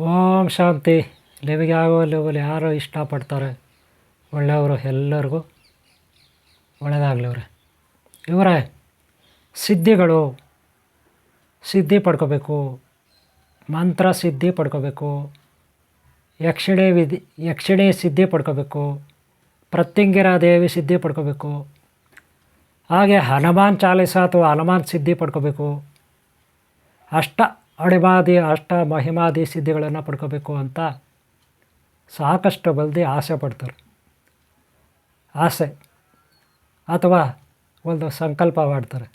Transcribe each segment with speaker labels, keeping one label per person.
Speaker 1: ಓಂ ಶಾಂತಿ. ನಿಮಗೆ ಆಗೋ ಲೆವೆಲ್ ಯಾರು ಇಷ್ಟಪಡ್ತಾರೆ. ಒಳ್ಳೆಯವರು ಎಲ್ಲರಿಗೂ ಒಳ್ಳೆಯದಾಗಲಿ ಅವರೇ. ಇವರೇ, ಸಿದ್ಧಿಗಳು. ಸಿದ್ಧಿ ಪಡ್ಕೋಬೇಕು. ಮಂತ್ರ ಸಿದ್ಧಿ ಪಡ್ಕೋಬೇಕು. ಯಕ್ಷಿಣಿ ವಿಧಿ, ಯಕ್ಷಿಣಿ ಸಿದ್ಧಿ ಪಡ್ಕೋಬೇಕು. ಪ್ರತ್ಯಂಗಿರ ದೇವಿ ಸಿದ್ಧಿ ಪಡ್ಕೋಬೇಕು. ಹಾಗೆ ಹನುಮಾನ್ ಚಾಲಿಸ ಅಥವಾ ಹನುಮಾನ್ ಸಿದ್ಧಿ ಪಡ್ಕೋಬೇಕು. ಅಷ್ಟ ಅಡಿಮಾದಿ ಅಷ್ಟ ಮಹಿಮಾದಿ ಸಿದ್ಧಿಗಳನ್ನು ಪಡ್ಕೋಬೇಕು ಅಂತ ಸಾಕಷ್ಟು ಬಲ್ದಿ ಆಸೆ ಪಡ್ತಾರೆ. ಆಸೆ ಅಥವಾ ಒಂದು ಸಂಕಲ್ಪ ಮಾಡ್ತಾರೆ.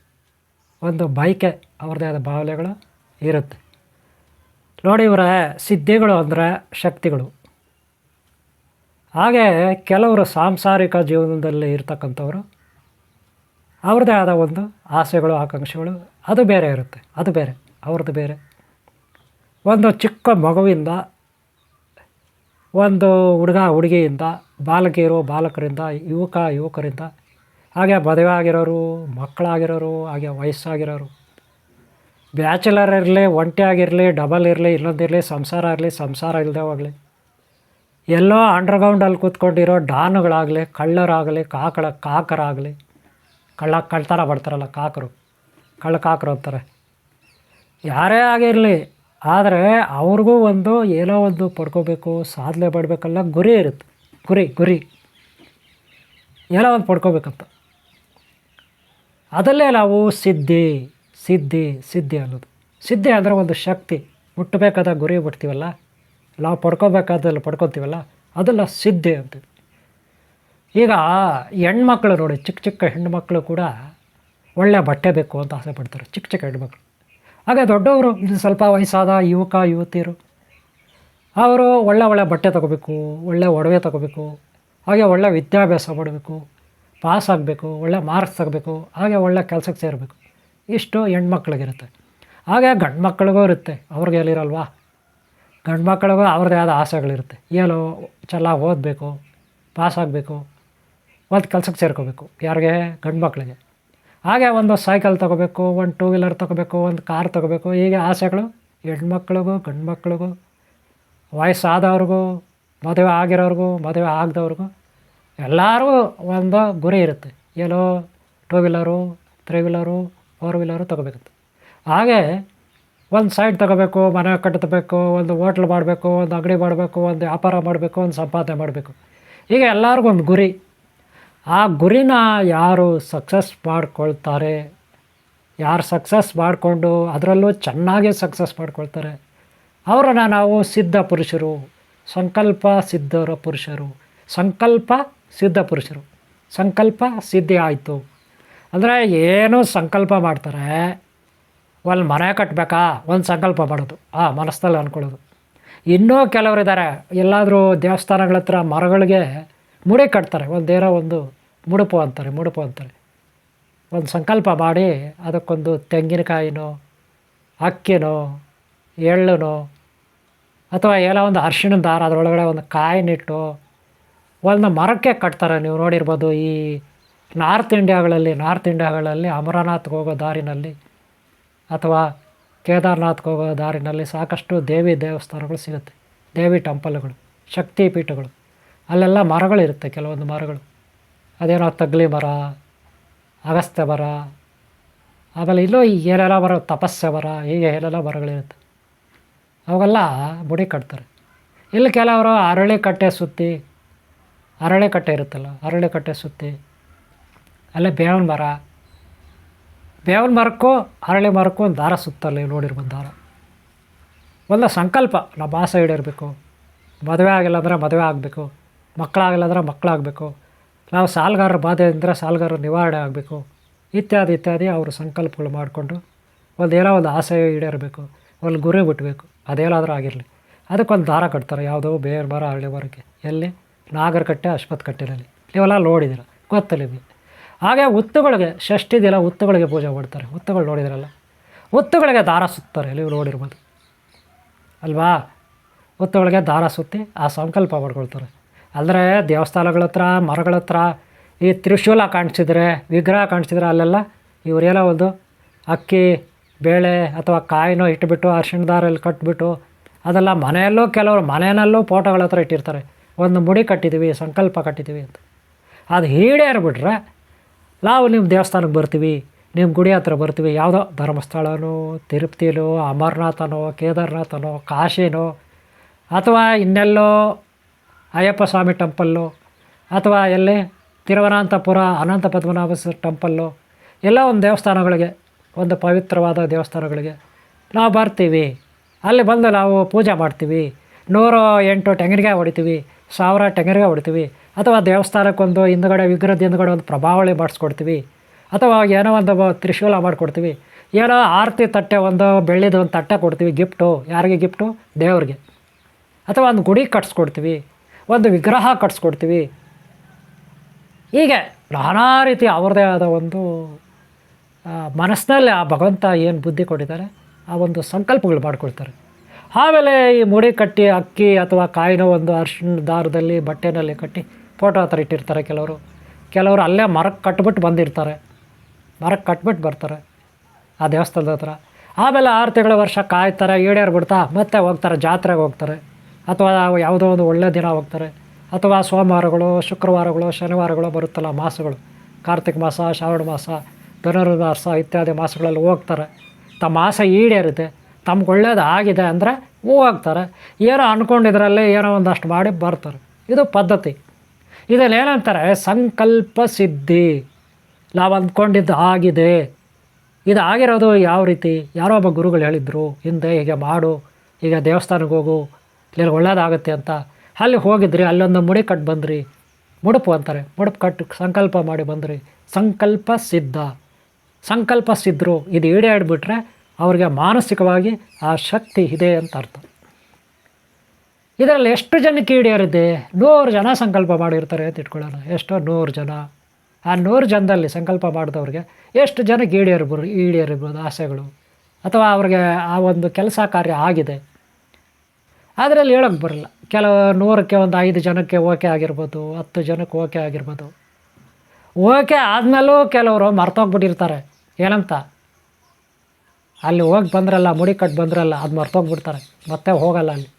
Speaker 1: ಒಂದು ಬೈಕೆ ಅವ್ರದ್ದೇ ಆದ ಭಾವನೆಗಳು ಇರುತ್ತೆ. ನೋಡಿ ಇವರ, ಸಿದ್ಧಿಗಳು ಅಂದರೆ ಶಕ್ತಿಗಳು. ಹಾಗೆ ಕೆಲವರು ಸಾಂಸಾರಿಕ ಜೀವನದಲ್ಲಿ ಇರ್ತಕ್ಕಂಥವ್ರು, ಅವ್ರದ್ದೇ ಆದ ಒಂದು ಆಸೆಗಳು, ಆಕಾಂಕ್ಷೆಗಳು, ಅದು ಬೇರೆ ಇರುತ್ತೆ. ಅದು ಬೇರೆ, ಅವ್ರದ್ದು ಬೇರೆ. ಒಂದು ಚಿಕ್ಕ ಮಗುವಿಂದ, ಒಂದು ಹುಡುಗ ಹುಡುಗಿಯಿಂದ, ಬಾಲಕಿಯರು, ಬಾಲಕರಿಂದ, ಯುವಕ ಯುವಕರಿಂದ, ಹಾಗೆ ಮದುವೆ ಆಗಿರೋರು, ಮಕ್ಕಳಾಗಿರೋರು, ಹಾಗೆ ವಯಸ್ಸಾಗಿರೋರು. ಬ್ಯಾಚುಲರ್ ಇರಲಿ, ಒಂಟಿ ಆಗಿರಲಿ, ಡಬಲ್ ಇರಲಿ ಇಲ್ಲೊಂದಿರಲಿ ಸಂಸಾರ ಇರಲಿ, ಸಂಸಾರ ಇಲ್ಲದೆ ಹೋಗಲಿ. ಎಲ್ಲೋ ಅಂಡರ್ಗ್ರೌಂಡಲ್ಲಿ ಕೂತ್ಕೊಂಡಿರೋ ಡಾನುಗಳಾಗಲಿ, ಕಳ್ಳರಾಗಲಿ, ಕಾಕಳ, ಕಾಕರಾಗಲಿ, ಕಳ್ಳ, ಕಳ್ತನ ಬರ್ತಾರಲ್ಲ ಕಾಕರು, ಕಳ್ಳ ಕಾಕರು ಅಂತಾರೆ. ಯಾರೇ ಆಗಿರಲಿ ಆದರೆ ಅವ್ರಿಗೂ ಒಂದು ಏನೋ ಒಂದು ಪಡ್ಕೋಬೇಕು, ಸಾಧನೆ ಮಾಡಬೇಕಲ್ಲ ಗುರಿ ಇರುತ್ತೆ. ಗುರಿ ಗುರಿ. ಏನೋ ಒಂದು ಪಡ್ಕೋಬೇಕಂತ. ಅದಲ್ಲೇ ನಾವು ಸಿದ್ಧಿ ಸಿದ್ಧಿ ಸಿದ್ಧಿ ಅನ್ನೋದು. ಸಿದ್ಧಿ ಅಂದರೆ ಒಂದು ಶಕ್ತಿ. ಮುಟ್ಟಬೇಕಾದ ಗುರಿ ಬಿಡ್ತೀವಲ್ಲ ನಾವು ಪಡ್ಕೋಬೇಕಾದಲ್ಲಿ ಪಡ್ಕೊತೀವಲ್ಲ? ಅದೆಲ್ಲ ಸಿದ್ಧಿ ಅಂತ ಈಗ ಹೆಣ್ಮಕ್ಳು ನೋಡಿ, ಚಿಕ್ಕ ಚಿಕ್ಕ ಹೆಣ್ಮಕ್ಳು ಕೂಡ ಒಳ್ಳೆಯ ಬಟ್ಟೆ ಬೇಕು ಅಂತ ಆಸೆ ಪಡ್ತಾರೆ, ಚಿಕ್ಕ ಚಿಕ್ಕ ಹೆಣ್ಮಕ್ಳು. ಹಾಗೆ ದೊಡ್ಡವರು ಇದು ಸ್ವಲ್ಪ ವಯಸ್ಸಾದ ಯುವಕ, ಯುವತಿಯರು, ಅವರು ಒಳ್ಳೆ ಒಳ್ಳೆ ಬಟ್ಟೆ ತಗೋಬೇಕು, ಒಳ್ಳೆ ಒಡವೆ ತಗೋಬೇಕು, ಹಾಗೆ ಒಳ್ಳೆ ವಿದ್ಯಾಭ್ಯಾಸ ಮಾಡಬೇಕು ಪಾಸ್ ಆಗಬೇಕು, ಒಳ್ಳೆ ಮಾರ್ಕ್ಸ್ ತಗೋಬೇಕು, ಹಾಗೆ ಒಳ್ಳೆ ಕೆಲಸಕ್ಕೆ ಸೇರಬೇಕು. ಇಷ್ಟು ಹೆಣ್ಮಕ್ಳಿಗಿರುತ್ತೆ. ಹಾಗೆ ಗಂಡು ಮಕ್ಕಳಿಗೂ ಇರುತ್ತೆ, ಅವ್ರಿಗೆ ಎಲ್ಲಿರಲ್ವಾ ಗಂಡು ಮಕ್ಕಳಿಗೂ ಅವ್ರದ್ದೇ ಆದ ಆಸೆಗಳಿರುತ್ತೆ. ಏನೋ ಚೆನ್ನಾಗಿ ಓದಬೇಕು ಪಾಸ್ ಆಗಬೇಕು ಒಂದು ಕೆಲಸಕ್ಕೆ ಸೇರ್ಕೋಬೇಕು. ಯಾರಿಗೆ? ಗಂಡು ಮಕ್ಕಳಿಗೆ ಹಾಗೆ ಒಂದು ಸೈಕಲ್ ತೊಗೋಬೇಕು, ಒಂದು ಟೂ ವೀಲರ್ ತೊಗೋಬೇಕು, ಒಂದು ಕಾರ್ ತೊಗೋಬೇಕು. ಹೀಗೆ ಆಸೆಗಳು ಹೆಣ್ಮಕ್ಳಿಗೂ ಗಂಡು ಮಕ್ಳಿಗೂ ವಯಸ್ಸಾದವ್ರಿಗೂ, ಮದುವೆ ಆಗಿರೋರಿಗೂ, ಮದುವೆ ಆಗದವ್ರಿಗೂ ಎಲ್ಲರಿಗೂ ಒಂದು ಗುರಿ ಇರುತ್ತೆ. ಎಲ್ಲೋ two wheeler three wheeler four wheeler ತೊಗೋಬೇಕಂತ. ಹಾಗೆ ಒಂದು ಸೈಡ್ ತೊಗೋಬೇಕು, ಮನೆ ಕಟ್ಟಬೇಕು ಒಂದು ಹೋಟ್ಲ್ ಮಾಡಬೇಕು, ಒಂದು ಅಂಗಡಿ ಮಾಡಬೇಕು, ಒಂದು ವ್ಯಾಪಾರ ಮಾಡಬೇಕು, ಒಂದು ಸಂಪಾದನೆ ಮಾಡಬೇಕು. ಈಗ ಎಲ್ಲರಿಗೂ ಒಂದು ಗುರಿ. ಆ ಗುರಿನ ಯಾರು ಸಕ್ಸಸ್ ಮಾಡ್ಕೊಳ್ತಾರೆ, ಯಾರು ಸಕ್ಸಸ್ ಮಾಡಿಕೊಂಡು ಅದರಲ್ಲೂ ಚೆನ್ನಾಗಿ ಸಕ್ಸಸ್ ಮಾಡ್ಕೊಳ್ತಾರೆ, ಅವರನ್ನು ನಾವು ಸಿದ್ಧ ಪುರುಷರು, ಸಂಕಲ್ಪ ಸಿದ್ಧರ ಪುರುಷರು, ಸಂಕಲ್ಪ ಸಿದ್ಧ ಪುರುಷರು, ಸಂಕಲ್ಪ ಸಿದ್ಧಿ ಆಯಿತು. ಅಂದರೆ ಏನು ಸಂಕಲ್ಪ ಮಾಡ್ತಾರೆ, ಒಂದು ಮನೆ ಕಟ್ಟಬೇಕಾ ಒಂದು ಸಂಕಲ್ಪ ಮಾಡೋದು, ಆ ಮನಸ್ಸಲ್ಲಿ ಅಂದ್ಕೊಳ್ಳೋದು ಇನ್ನೂ ಕೆಲವರಿದ್ದಾರೆ, ಎಲ್ಲಾದರೂ ದೇವಸ್ಥಾನಗಳ ಹತ್ರ ಮರಗಳಿಗೆ ಮುಡಿ ಕಟ್ತಾರೆ, ಒಂದು ಏನೋ ಒಂದು ಮುಡುಪು ಅಂತಾರೆ ಮುಡುಪು ಅಂತಾರೆ. ಒಂದು ಸಂಕಲ್ಪ ಮಾಡಿ ಅದಕ್ಕೊಂದು ತೆಂಗಿನಕಾಯಿನೋ, ಅಕ್ಕಿನೋ, ಎಳ್ಳುನೋ, ಅಥವಾ ಏನೋ ಒಂದು ಅರ್ಶಿನ ದಾರ, ಅದರೊಳಗಡೆ ಒಂದು ಕಾಯಿನಿಟ್ಟು ಒಂದು ಮರಕ್ಕೆ ಕಟ್ತಾರೆ. ನೀವು ನೋಡಿರ್ಬೋದು ಈ ನಾರ್ತ್ ಇಂಡಿಯಾಗಳಲ್ಲಿ ನಾರ್ತ್ ಇಂಡಿಯಾಗಳಲ್ಲಿ ಅಮರನಾಥ್ಗೆ ಹೋಗೋ ದಾರಿನಲ್ಲಿ ಅಥವಾ ಕೇದಾರ್ನಾಥ್ಗೆ ಹೋಗೋ ದಾರಿನಲ್ಲಿ ಸಾಕಷ್ಟು ದೇವಿ ದೇವಸ್ಥಾನಗಳು ಸಿಗುತ್ತೆ. ದೇವಿ ಟೆಂಪಲ್ಗಳು ಶಕ್ತಿ ಪೀಠಗಳು ಅಲ್ಲೆಲ್ಲ ಮರಗಳಿರುತ್ತೆ, ಕೆಲವೊಂದು ಮರಗಳು. ಅದೇನೋ ತಗ್ಲಿ ಮರ, ಅಗಸ್ತ್ಯ ಮರ, ಆಮೇಲೆ ಇಲ್ಲೋ ಈ ಏನೆಲ್ಲ ಮರ ತಪಸ್ಸೆ ಮರ, ಹೀಗೆ ಏನೆಲ್ಲ ಮರಗಳಿರುತ್ತೆ. ಅವಾಗೆಲ್ಲ ಬುಡಿ ಕಟ್ತಾರೆ. ಇಲ್ಲಿ ಕೆಲವರು ಅರಳಿ ಕಟ್ಟೆ ಸುತ್ತಿ, ಅರಳಿ ಕಟ್ಟೆ ಇರುತ್ತಲ್ಲ, ಅರಳಿ ಕಟ್ಟೆ ಸುತ್ತಿ, ಅಲ್ಲೇ ಬೇವಿನ ಮರ. ಬೇವಿನ ಮರಕ್ಕೂ ಅರಳಿ ಮರಕ್ಕೂ ಒಂದು ದಾರ ಸುತ್ತಲ್ಲ ನೋಡಿರ್ಬೋದು ದಾರ. ಒಂದು ಸಂಕಲ್ಪ, ನಮ್ಮ ಆಸೆ ಈಡೇರಬೇಕು ಮದುವೆ ಆಗಿಲ್ಲ ಅಂದರೆ ಮದುವೆ ಆಗಬೇಕು. ಮಕ್ಕಳಾಗಿಲ್ಲ ಅಂದರೆ ಮಕ್ಕಳಾಗಬೇಕು. ನಾವು ಸಾಲಗಾರರ ಬಾಧೆ ಅಂದರೆ ಸಾಲುಗಾರರು ನಿವಾರಣೆ ಆಗಬೇಕು. ಇತ್ಯಾದಿ ಇತ್ಯಾದಿ ಅವರು ಸಂಕಲ್ಪಗಳು ಮಾಡಿಕೊಂಡು ಒಂದು ಏನೋ ಒಂದು ಆಸೆ ಈಡೇರಬೇಕು. ಒಂದು ಗುರಿ ಬಿಟ್ಟಬೇಕು ಅದೇನಾದರೂ ಆಗಿರಲಿ. ಅದಕ್ಕೊಂದು ದಾರ ಕಟ್ತಾರೆ. ಯಾವುದೋ ಬೇರೆ, ಮರ, ಹಳ್ಳಿ ಮರಕ್ಕೆ ಎಲ್ಲಿ? ನಾಗರಕಟ್ಟೆ ಅಶ್ವತ್ ಕಟ್ಟೆನಲ್ಲಿ ನೀವೆಲ್ಲ ನೋಡಿದಿರ. ಗೊತ್ತಲ್ಲಿ ನಿಮಗೆ. ಹಾಗೆ ಹುತ್ತುಗಳಿಗೆ, ಷಷ್ಠಿ ದಿನ ಹುತ್ತುಗಳಿಗೆ ಪೂಜೆ ಮಾಡ್ತಾರೆ. ಹುತ್ತುಗಳು ನೋಡಿದ್ರಲ್ಲ. ಹುತ್ತುಗಳಿಗೆ ದಾರ ಸುತ್ತಾರೆ. ನೀವು ನೋಡಿರ್ಬೋದು. ಅಲ್ವಾ? ಹುತ್ತುಗಳಿಗೆ ದಾರ ಸುತ್ತಿ ಆ ಸಂಕಲ್ಪ ಮಾಡ್ಕೊಳ್ತಾರೆ. ಅಂದರೆ ದೇವಸ್ಥಾನಗಳ ಹತ್ರ, ಮರಗಳ ಹತ್ರ, ಈ ತ್ರಿಶೂಲ ಕಾಣಿಸಿದ್ರೆ ವಿಗ್ರಹ ಕಾಣಿಸಿದ್ರೆ ಅಲ್ಲೆಲ್ಲ ಇವರೆಲ್ಲ ಒಂದು ಅಕ್ಕಿ, ಬೇಳೆ ಅಥವಾ ಕಾಯಿನೋ ಇಟ್ಬಿಟ್ಟು ಅರ್ಶಿಣ ದಾರಲ್ಲಿ ಕಟ್ಬಿಟ್ಟು ಅದೆಲ್ಲ ಮನೆಯಲ್ಲೂ ಕೆಲವರು ಮನೆಯಲ್ಲೂ ಫೋಟೋಗಳ ಹತ್ರ ಇಟ್ಟಿರ್ತಾರೆ. ಒಂದು ಮುಡಿ ಕಟ್ಟಿದ್ದೀವಿ, ಸಂಕಲ್ಪ ಕಟ್ಟಿದ್ದೀವಿ ಅಂತ. ಅದು ಈಡೇರ್ಬಿಟ್ರೆ ನಾವು ನಿಮ್ಮ ದೇವಸ್ಥಾನಕ್ಕೆ ಬರ್ತೀವಿ, ನಿಮ್ಮ ಗುಡಿ ಹತ್ರ ಬರ್ತೀವಿ. ಯಾವುದೋ ಧರ್ಮಸ್ಥಳನೋ ತಿರುಪ್ತಿಯೋ ಅಮರನಾಥನೋ, ಕೇದಾರನಾಥನೋ, ಕಾಶಿನೋ ಅಥವಾ ಇನ್ನೆಲ್ಲೋ ಅಯ್ಯಪ್ಪ ಸ್ವಾಮಿ ಟೆಂಪಲ್ಲು ಅಥವಾ ಎಲ್ಲಿ ತಿರುವನಂತಪುರ ಅನಂತ ಪದ್ಮನಾಭ ಟೆಂಪಲ್ಲು ಎಲ್ಲ ಒಂದು ದೇವಸ್ಥಾನಗಳಿಗೆ, ಒಂದು ಪವಿತ್ರವಾದ ದೇವಸ್ಥಾನಗಳಿಗೆ ನಾವು ಬರ್ತೀವಿ. ಅಲ್ಲಿ ಬಂದು ನಾವು ಪೂಜೆ ಮಾಡ್ತೀವಿ. ನೂರು ಎಂಟು ತೆಂಗಿನಕಾಯಿ ಹೊಡಿತೀವಿ, ಸಾವಿರ ತೆಂಗಿನಕಾಯಿ ಹೊಡಿತೀವಿ, ಅಥವಾ ದೇವಸ್ಥಾನಕ್ಕೊಂದು ಹಿಂದುಗಡೆ ವಿಗ್ರಹದ ಹಿಂದುಗಡೆ ಒಂದು ಪ್ರಭಾವಳಿ ಮಾಡಿಸ್ಕೊಡ್ತೀವಿ, ಅಥವಾ ಏನೋ ಒಂದು ತ್ರಿಶೂಲ ಮಾಡಿಕೊಡ್ತೀವಿ, ಏನೋ ಆರತಿ ತಟ್ಟೆ ಒಂದು ಬೆಳ್ಳಿದ ಒಂದು ತಟ್ಟೆ ಕೊಡ್ತೀವಿ ಗಿಫ್ಟು ಯಾರಿಗೆ ಗಿಫ್ಟು ದೇವ್ರಿಗೆ. ಅಥವಾ ಒಂದು ಗುಡಿ ಕಟ್ಸ್ಕೊಡ್ತೀವಿ. ಒಂದು ವಿಗ್ರಹ ಕಟ್ಸ್ಕೊಡ್ತೀವಿ. ಹೀಗೆ ನಾನಾ ರೀತಿ ಅವ್ರದ್ದೇ ಆದ ಒಂದು ಮನಸ್ಸಿನಲ್ಲಿ ಆ ಭಗವಂತ ಏನು ಬುದ್ಧಿ ಕೊಟ್ಟಿದ್ದಾರೆ, ಆ ಒಂದು ಸಂಕಲ್ಪಗಳು ಮಾಡ್ಕೊಳ್ತಾರೆ ಆಮೇಲೆ ಈ ಮುಡಿ ಕಟ್ಟಿ ಅಕ್ಕಿ ಅಥವಾ ಕಾಯಿನ ಒಂದು ಅರ್ಶಿನ ದಾರದಲ್ಲಿ ಬಟ್ಟೆನಲ್ಲಿ ಕಟ್ಟಿ ಫೋಟೋ ಹತ್ರ ಇಟ್ಟಿರ್ತಾರೆ ಕೆಲವರು. ಕೆಲವರು ಅಲ್ಲೇ ಮರಕ್ಕೆ ಕಟ್ಬಿಟ್ಟು ಬಂದಿರ್ತಾರೆ. ಮರಕ್ಕೆ ಕಟ್ಬಿಟ್ಟು ಬರ್ತಾರೆ ಆ ದೇವಸ್ಥಾನದ ಹತ್ರ. ಆಮೇಲೆ ಆರು ತಿಂಗಳ ವರ್ಷ ಕಾಯ್ತಾರೆ, ಈಡೇರ್ಬಿಡ್ತಾ ಮತ್ತೆ ಹೋಗ್ತಾರೆ, ಜಾತ್ರೆಗೆ ಹೋಗ್ತಾರೆ. ಅಥವಾ ಯಾವುದೋ ಒಂದು ಒಳ್ಳೆಯ ದಿನ ಹೋಗ್ತಾರೆ. ಅಥವಾ ಸೋಮವಾರಗಳು, ಶುಕ್ರವಾರಗಳು, ಶನಿವಾರಗಳು ಬರುತ್ತಲ್ಲ ಮಾಸಗಳು. ಕಾರ್ತಿಕ ಮಾಸ, ಶ್ರಾವಣ ಮಾಸ ಧನುರ್ಮಾಸ ಇತ್ಯಾದಿ ಮಾಸಗಳಲ್ಲಿ ಹೋಗ್ತಾರೆ. ತಮ್ಮ ಮಾಸ ಈಡೇರುತ್ತೆ. ತಮ್ಗೆ ಒಳ್ಳೇದು ಆಗಿದೆ ಅಂದರೆ ಹೋಗ್ತಾರೆ. ಏನೋ ಅಂದ್ಕೊಂಡಿದ್ರಲ್ಲಿ ಏನೋ ಒಂದಷ್ಟು ಮಾಡಿ ಬರ್ತಾರೆ. ಇದು ಪದ್ಧತಿ. ಇದರಲ್ಲಿ ಏನಂತಾರೆ? ಸಂಕಲ್ಪ ಸಿದ್ಧಿ. ನಾವು ಅಂದ್ಕೊಂಡಿದ್ದು ಆಗಿದೆ. ಇದು ಆಗಿರೋದು ಯಾವ ರೀತಿ? ಯಾರೋ ಒಬ್ಬ ಗುರುಗಳು ಹೇಳಿದರು, ಹಿಂದೆ ಹೀಗೆ ಮಾಡು ಈಗ ದೇವಸ್ಥಾನಕ್ಕೆ ಹೋಗು ಇಲ್ಲಿ ಒಳ್ಳೇದಾಗುತ್ತೆ ಅಂತ. ಅಲ್ಲಿ ಹೋಗಿದ್ರಿ, ಅಲ್ಲೊಂದು ಮುಡಿ ಕಟ್ಟು ಬಂದ್ರಿ. ಮುಡುಪು ಅಂತಾರೆ, ಮುಡುಪು ಕಟ್ಟು ಸಂಕಲ್ಪ ಮಾಡಿ ಬಂದ್ರಿ. ಸಂಕಲ್ಪ ಸಿದ್ಧ. ಸಂಕಲ್ಪ ಸಿದ್ಧರು ಇದು ಈಡೇರಿಬಿಟ್ರೆ ಅವ್ರಿಗೆ ಮಾನಸಿಕವಾಗಿ ಆ ಶಕ್ತಿ ಇದೆ ಅಂತ ಅರ್ಥ. ಇದರಲ್ಲಿ ಎಷ್ಟು ಜನಕ್ಕೆ ಈಡೇರಿದೆ? ನೂರು ಜನ ಸಂಕಲ್ಪ ಮಾಡಿರ್ತಾರೆ ಅಂತ ಇಟ್ಕೊಳ್ಳೋಣ. ಎಷ್ಟೋ ನೂರು ಜನ. ಆ ನೂರು ಜನದಲ್ಲಿ ಸಂಕಲ್ಪ ಮಾಡಿದವ್ರಿಗೆ ಎಷ್ಟು ಜನಕ್ಕೆ ಈಡೇರ್ಬೋದು ಈಡೇರಿರ್ಬೋದು ಆಸೆಗಳು? ಅಥವಾ ಅವ್ರಿಗೆ ಆ ಒಂದು ಕೆಲಸ ಕಾರ್ಯ ಆಗಿದೆ? ಅದರಲ್ಲಿ ಹೇಳೋಕ್ಕೆ ಬರಲ್ಲ. ಕೆಲವು ನೂರಕ್ಕೆ ಒಂದು ಐದು ಜನಕ್ಕೆ ಓಕೆ ಆಗಿರ್ಬೋದು, ಹತ್ತು ಜನಕ್ಕೆ ಓಕೆ ಆಗಿರ್ಬೋದು. ಓಕೆ ಆದಮೇಲೂ ಕೆಲವರು ಮರ್ತೋಗ್ಬಿಟ್ಟಿರ್ತಾರೆ. ಏನಂತ? ಅಲ್ಲಿ ಹೋಗಿ ಬಂದ್ರಲ್ಲ, ಮುಡಿ ಕಟ್ಟು ಬಂದ್ರಲ್ಲ, ಅದು ಮರ್ತೋಗ್ಬಿಡ್ತಾರೆ. ಮತ್ತೆ ಹೋಗಲ್ಲ ಅಲ್ಲಿ.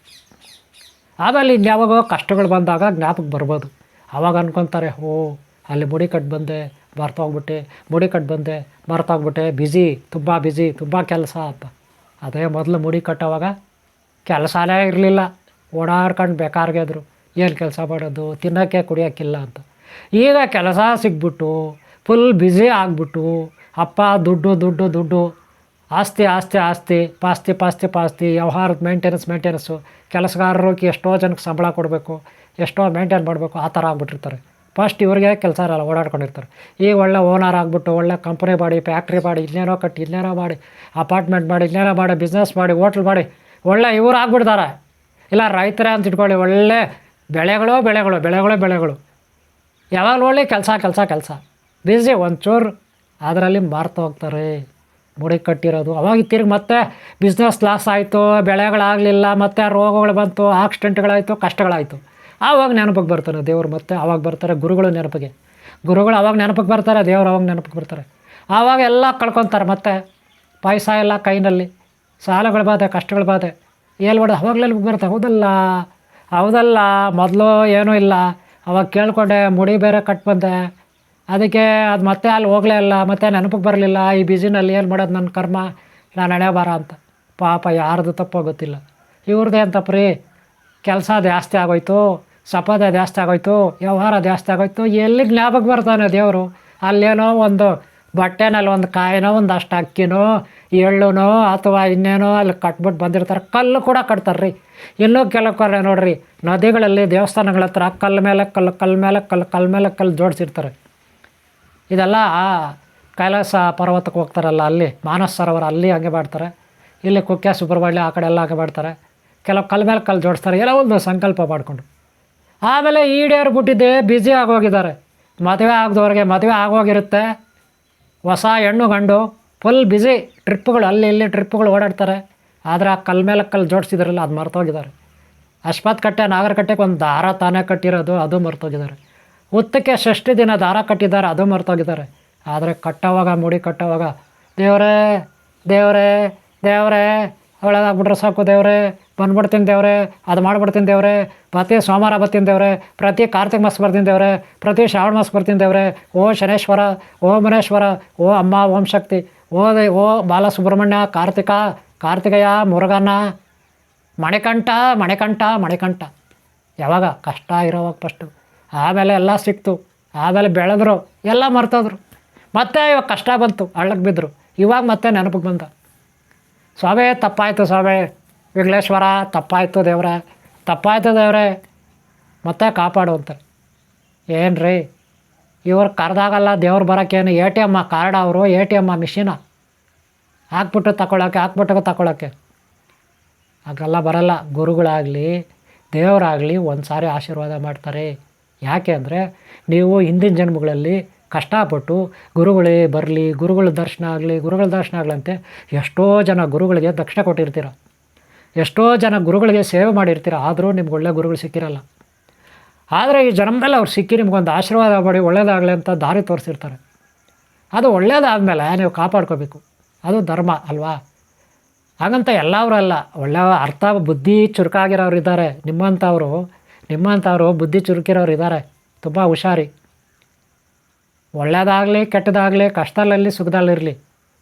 Speaker 1: ಆಮೇಲೆ ಇನ್ಯಾವಾಗೋ ಕಷ್ಟಗಳು ಬಂದಾಗ ಜ್ಞಾಪಕ ಬರ್ಬೋದು. ಆವಾಗ ಅನ್ಕೊತಾರೆ ಓ ಅಲ್ಲಿ ಮುಡಿ ಕಟ್ಟು ಬಂದೆ, ಮರ್ತೋಗ್ಬಿಟ್ಟೆ, ಮುಡಿ ಕಟ್ಟು ಬಂದೆ, ಮರ್ತೋಗ್ಬಿಟ್ಟೆ ಬ್ಯುಸಿ ತುಂಬ ಬ್ಯುಸಿ ತುಂಬ ಕೆಲಸ, ಅಪ್ಪ. ಅದೇ ಮೊದಲು ಮುಡಿ ಕಟ್ಟೋವಾಗ ಕೆಲಸನೇ ಇರಲಿಲ್ಲ. ಓಡಾಡ್ಕೊಂಡು ಬೇಕಾರ್ಗೆದ್ರು ಏನು ಕೆಲಸ ಮಾಡೋದು? ತಿನ್ನೋಕ್ಕೆ ಕುಡಿಯೋಕ್ಕಿಲ್ಲ ಅಂತ. ಈಗ ಕೆಲಸ ಸಿಕ್ಬಿಟ್ಟು ಫುಲ್ ಬ್ಯುಸಿ ಆಗಿಬಿಟ್ಟು, ಅಪ್ಪ ದುಡ್ಡು ದುಡ್ಡು ದುಡ್ಡು, ಆಸ್ತಿ ಆಸ್ತಿ ಆಸ್ತಿ, ಪಾಸ್ತಿ ಪಾಸ್ತಿ ಪಾಸ್ತಿ, ವ್ಯವಹಾರದ ಮೇಂಟೆನೆನ್ಸ್ ಮೇಂಟೆನೆನ್ಸು ಕೆಲಸಗಾರರು ಎಷ್ಟೋ ಜನಕ್ಕೆ ಸಂಬಳ ಕೊಡಬೇಕು, ಎಷ್ಟೋ ಮೇಂಟೈನ್ ಮಾಡಬೇಕು, ಆ ಥರ ಆಗ್ಬಿಟ್ಟಿರ್ತಾರೆ. ಫಸ್ಟ್ ಇವ್ರಿಗೆ ಕೆಲಸ ಇರಲ್ಲ, ಓಡಾಡ್ಕೊಂಡಿರ್ತಾರೆ. ಈಗ ಒಳ್ಳೆ ಓನರ್ ಆಗಿಬಿಟ್ಟು, ಒಳ್ಳೆ ಕಂಪ್ನಿ ಮಾಡಿ ಫ್ಯಾಕ್ಟ್ರಿ ಮಾಡಿ, ಇಲ್ಲೇನೋ ಕಟ್ಟಿ, ಇಲ್ಲೇನೋ ಮಾಡಿ ಅಪಾರ್ಟ್ಮೆಂಟ್ ಮಾಡಿ, ಇಲ್ಲೇನೋ ಮಾಡಿ ಬಿಸ್ನೆಸ್ ಮಾಡಿ ಹೋಟ್ಲ್ ಮಾಡಿ ಒಳ್ಳೆ ಇವ್ರು ಆಗ್ಬಿಡ್ತಾರೆ. ಇಲ್ಲ ರೈತರೇ ಅಂತ ಇಟ್ಕೊಳ್ಳಿ, ಒಳ್ಳೆ ಬೆಳೆಗಳು ಬೆಳೆಗಳು, ಬೆಳೆಗಳೇ ಬೆಳೆಗಳು. ಯಾವಾಗ ಒಳ್ಳೆ ಕೆಲಸ ಕೆಲಸ ಕೆಲಸ. ಬಿಸಿ ಒಂಚೂರು ಅದರಲ್ಲಿ ಮಾರ್ತಾ ಹೋಗ್ತಾರೆ. ಮುಡಿ ಕಟ್ಟಿರೋದು. ಅವಾಗ ತಿರ್ಗಿ ಮತ್ತೆ ಬಿಸ್ನೆಸ್ ಲಾಸ್ ಆಯಿತು, ಬೆಳೆಗಳಾಗಲಿಲ್ಲ, ಮತ್ತು ರೋಗಗಳು ಬಂತು ಆಕ್ಸಿಡೆಂಟ್ಗಳಾಯಿತು ಕಷ್ಟಗಳಾಯಿತು. ಆವಾಗ ನೆನಪಿಗೆ ಬರ್ತಾರೆ ದೇವರು ಮತ್ತೆ ಆವಾಗ ಬರ್ತಾರೆ ಗುರುಗಳು ನೆನಪಿಗೆ. ಗುರುಗಳು ಅವಾಗ ನೆನಪಿಗೆ ಬರ್ತಾರೆ, ದೇವರು ಅವಾಗ ನೆನಪಿಗೆ ಬರ್ತಾರೆ. ಆವಾಗ ಎಲ್ಲ ಕಳ್ಕೊತಾರೆ ಮತ್ತೆ. ಪಾಯಸ ಎಲ್ಲ ಕೈನಲ್ಲಿ. ಸಾಲಗಳ ಬಾಧೆ ಕಷ್ಟಗಳ ಬಾಧೆ ಹೇಳ್ಬಾರ್ದು ಅವಾಗಲೇ ಬರುತ್ತೆ ಹೌದಲ್ಲ? ಹೌದಲ್ಲ, ಮೊದಲು ಏನೂ ಇಲ್ಲ. ಅವಾಗ ಕೇಳ್ಕೊಂಡೆ, ಮುಡಿ ಬೇರೆ ಕಟ್ ಬಂದೆ. ಅದಕ್ಕೆ ಅದು ಮತ್ತೆ ಅಲ್ಲಿ ಹೋಗಲೇ ಇಲ್ಲ, ಮತ್ತೆ ನೆನಪಿಗೆ ಬರಲಿಲ್ಲ, ಈ ಬಿಸಿನಲ್ಲಿ ಏನು ಮಾಡೋದು ನನ್ನ ಕರ್ಮ? ನಾನು ಹಣೆ ಬಾರ ಅಂತ. ಪಾಪ, ಯಾರ್ದು ತಪ್ಪೋ ಗೊತ್ತಿಲ್ಲ. ಇವ್ರದ್ದೇ ಅಂತ ರೀ ಕೆಲಸ ಜಾಸ್ತಿ ಆಗೋಯ್ತು, ಸಪದ ಜಾಸ್ತಿ ಆಗೋಯ್ತು, ವ್ಯವಹಾರ ಜಾಸ್ತಿ ಆಗೋಯ್ತು ಎಲ್ಲಿಗೆ ಜ್ಞಾಪಕ ಬರ್ತಾನೆ ದೇವರು? ಅಲ್ಲೇನೋ ಒಂದು ಬಟ್ಟೆನಲ್ಲಿ ಒಂದು ಕಾಯಿನೋ, ಒಂದು ಅಷ್ಟು ಅಕ್ಕಿನೋ ಎಳ್ಳುನೋ ಅಥವಾ ಇನ್ನೇನೋ ಅಲ್ಲಿ ಕಟ್ಬಿಟ್ಟು ಬಂದಿರ್ತಾರೆ, ಕಲ್ಲು ಕೂಡ ಕಟ್ತಾರೆ ರೀ ಇನ್ನೂ ಕೆಲವು ಕಡೆ ನೋಡಿರಿ, ನದಿಗಳಲ್ಲಿ, ದೇವಸ್ಥಾನಗಳ ಹತ್ರ ಕಲ್ಲು ಮೇಲೆ ಕಲ್ಲು ಕಲ್ಲು ಮೇಲೆ ಕಲ್ಲು ಕಲ್ಲು ಮೇಲೆ ಕಲ್ಲು ಜೋಡಿಸಿರ್ತಾರೆ. ಇದೆಲ್ಲ ಕೈಲಾಸ ಪರ್ವತಕ್ಕೆ ಹೋಗ್ತಾರಲ್ಲ, ಅಲ್ಲಿ ಮಾನಸ ಸರೋವರ ಅಲ್ಲಿ ಹಂಗೆ ಮಾಡ್ತಾರೆ. ಇಲ್ಲಿ ಕುಕ್ಕೆ, ಸುಬ್ರಹ್ಮಣ್ಯ ಆ ಕಡೆ ಎಲ್ಲ ಹಾಗೆ ಮಾಡ್ತಾರೆ. ಕೆಲವು ಕಲ್ಲು ಮೇಲೆ ಕಲ್ಲು ಜೋಡಿಸ್ತಾರೆ, ಎಲ್ಲ ಒಂದು ಸಂಕಲ್ಪ ಮಾಡಿಕೊಂಡು. ಆಮೇಲೆ ಈಡೇರ್ಬಿಟ್ಟಿದ್ದೆ ಬ್ಯುಸಿ ಆಗೋಗಿದ್ದಾರೆ. ಮದುವೆ ಆಗದವ್ರಿಗೆ ಮದುವೆ ಆಗೋಗಿರುತ್ತೆ. ಹೊಸ ಹೆಣ್ಣು ಗಂಡು ಫುಲ್ ಬ್ಯುಸಿ ಟ್ರಿಪ್ಗಳು ಅಲ್ಲಿ ಇಲ್ಲಿ ಟ್ರಿಪ್ಗಳು ಓಡಾಡ್ತಾರೆ. ಆದರೆ ಆ ಕಲ್ ಮೇಲೆ ಕಲ್ಲು ಜೋಡಿಸಿದ್ರಲ್ಲ, ಅದು ಮರ್ತೋಗಿದ್ದಾರೆ. ಅಶ್ಪಾತ್ ಕಟ್ಟೆ ನಾಗರಕಟ್ಟೆಗೆ ಒಂದು ದಾರ ತಾನೇ ಕಟ್ಟಿರೋದು, ಅದು ಮರ್ತೋಗಿದ್ದಾರೆ. ಉತ್ತಕ್ಕೆ ಷಷ್ಠಿ ದಿನ ದಾರ ಕಟ್ಟಿದ್ದಾರೆ, ಅದು ಮರ್ತೋಗಿದ್ದಾರೆ. ಆದರೆ ಕಟ್ಟೋವಾಗ, ಮುಡಿ ಕಟ್ಟೋವಾಗ, ದೇವರೇ ದೇವರೇ ದೇವರೇ ಒಳಗಾಗ್ಬಿಟ್ರೆ ಸಾಕು ದೇವರೇ, ಬಂದ್ಬಿಡ್ತೀನಿ ದೇವ್ರೆ, ಅದು ಮಾಡ್ಬಿಡ್ತೀನಿ ದೇವ್ರೆ, ಪ್ರತಿ ಸೋಮವಾರ ಬರ್ತೀನಿ ದೇವ್ರೆ, ಪ್ರತಿ ಕಾರ್ತಿಕ ಮಾಸ ಬರ್ತೀನಿ ದೇವ್ರೆ, ಪ್ರತಿ ಶ್ರಾವಣ ಮಾಸ ಬರ್ತೀನಿ ದೇವ್ರೆ, ಓ ಶನೇಶ್ವರ, ಓ ಮನೇಶ್ವರ, ಓ ಅಮ್ಮ, ಓಂ ಶಕ್ತಿ. ಓ ದೇ ಓ ಬಾಲಸುಬ್ರಹ್ಮಣ್ಯ, ಕಾರ್ತಿಕ ಕಾರ್ತಿಕಯ್ಯ ಮುರುಗನ್ನ, ಮಣಿಕಂಠ ಮಣಿಕಂಠ ಮಣಿಕಂಠ. ಯಾವಾಗ? ಕಷ್ಟ ಇರೋವಾಗ ಫಸ್ಟು ಆಮೇಲೆ ಎಲ್ಲ ಸಿಕ್ತು. ಆಮೇಲೆ ಬೆಳೆದ್ರು. ಎಲ್ಲ ಮರ್ತೋದ್ರು. ಮತ್ತೆ ಇವಾಗ ಕಷ್ಟ ಬಂತು. ಹಳ್ಳಕ್ಕೆ ಬಿದ್ದರು ಇವಾಗ ಮತ್ತೆ ನೆನಪಿಗೆ ಬಂದ. ಸ್ವಾಮಿ, ತಪ್ಪಾಯಿತು ಸ್ವಾಮಿ. ವಿಘ್ನೇಶ್ವರ, ತಪ್ಪಾಯಿತು ದೇವ್ರೆ. ತಪ್ಪಾಯ್ತು ದೇವ್ರೆ. ಮತ್ತೆ ಕಾಪಾಡು ಅಂತಾರೆ. ಏನು ರೀ ಇವ್ರು ಕರೆದಾಗಲ್ಲ, ದೇವ್ರು ಬರೋಕ್ಕೇನು? ಎ ಟಿ ಎಮ್ಮ ಕಾರ್ಡ್ ಅವರು, ಎ ಟಿ ಎಮ್ಮ ಮಿಷಿನ. ಹಾಕ್ಬಿಟ್ಟು ತಗೊಳಕ್ಕೆ ಹಾಕ್ಬಿಟ್ಟು ತಗೊಳಕ್ಕೆ ಹಾಗೆಲ್ಲ ಬರಲ್ಲ. ಗುರುಗಳಾಗಲಿ, ದೇವರಾಗಲಿ ಒಂದು ಸಾರಿ ಆಶೀರ್ವಾದ ಮಾಡ್ತಾರೆ. ಯಾಕೆ ಅಂದರೆ ನೀವು ಹಿಂದಿನ ಜನ್ಮಗಳಲ್ಲಿ ಕಷ್ಟಪಟ್ಟು ಗುರುಗಳೇ ಬರಲಿ, ಗುರುಗಳ ದರ್ಶನ ಆಗಲಿ, ಗುರುಗಳ ದರ್ಶನ ಆಗಲಂತೆ ಎಷ್ಟೋ ಜನ ಗುರುಗಳಿಗೆ ದಕ್ಷಿಣ ಕೊಟ್ಟಿರ್ತೀರ. ಎಷ್ಟೋ ಜನ ಗುರುಗಳಿಗೆ ಸೇವೆ ಮಾಡಿರ್ತೀರ, ಆದರೂ ನಿಮ್ಗೆ ಒಳ್ಳೆ ಗುರುಗಳು ಸಿಕ್ಕಿರಲ್ಲ. ಆದರೆ ಈ ಜನ್ಮದಲ್ಲಿ ಅವ್ರು ಸಿಕ್ಕಿ ನಿಮ್ಗೊಂದು ಆಶೀರ್ವಾದ ಮಾಡಿ, ಒಳ್ಳೇದಾಗಲಿ ಅಂತ ದಾರಿ ತೋರಿಸಿರ್ತಾರೆ. ಅದು ಒಳ್ಳೇದಾದಮೇಲೆ ನೀವು ಕಾಪಾಡ್ಕೋಬೇಕು. ಅದು ಧರ್ಮ, ಅಲ್ವಾ? ಹಾಗಂತ ಎಲ್ಲರೂ ಅಲ್ಲ ಒಳ್ಳೆಯ ಅರ್ಥ, ಬುದ್ಧಿ ಚುರುಕಾಗಿರೋರು ಇದ್ದಾರೆ. ನಿಮ್ಮಂಥವರು ನಿಮ್ಮಂಥವರು ಬುದ್ಧಿ ಚುರುಕಿರೋರು ಇದ್ದಾರೆ. ತುಂಬ ಹುಷಾರಿ. ಒಳ್ಳೆಯದಾಗಲಿ ಕೆಟ್ಟದಾಗಲಿ, ಕಷ್ಟದಲ್ಲಿ ಸುಖದಲ್ಲಿರಲಿ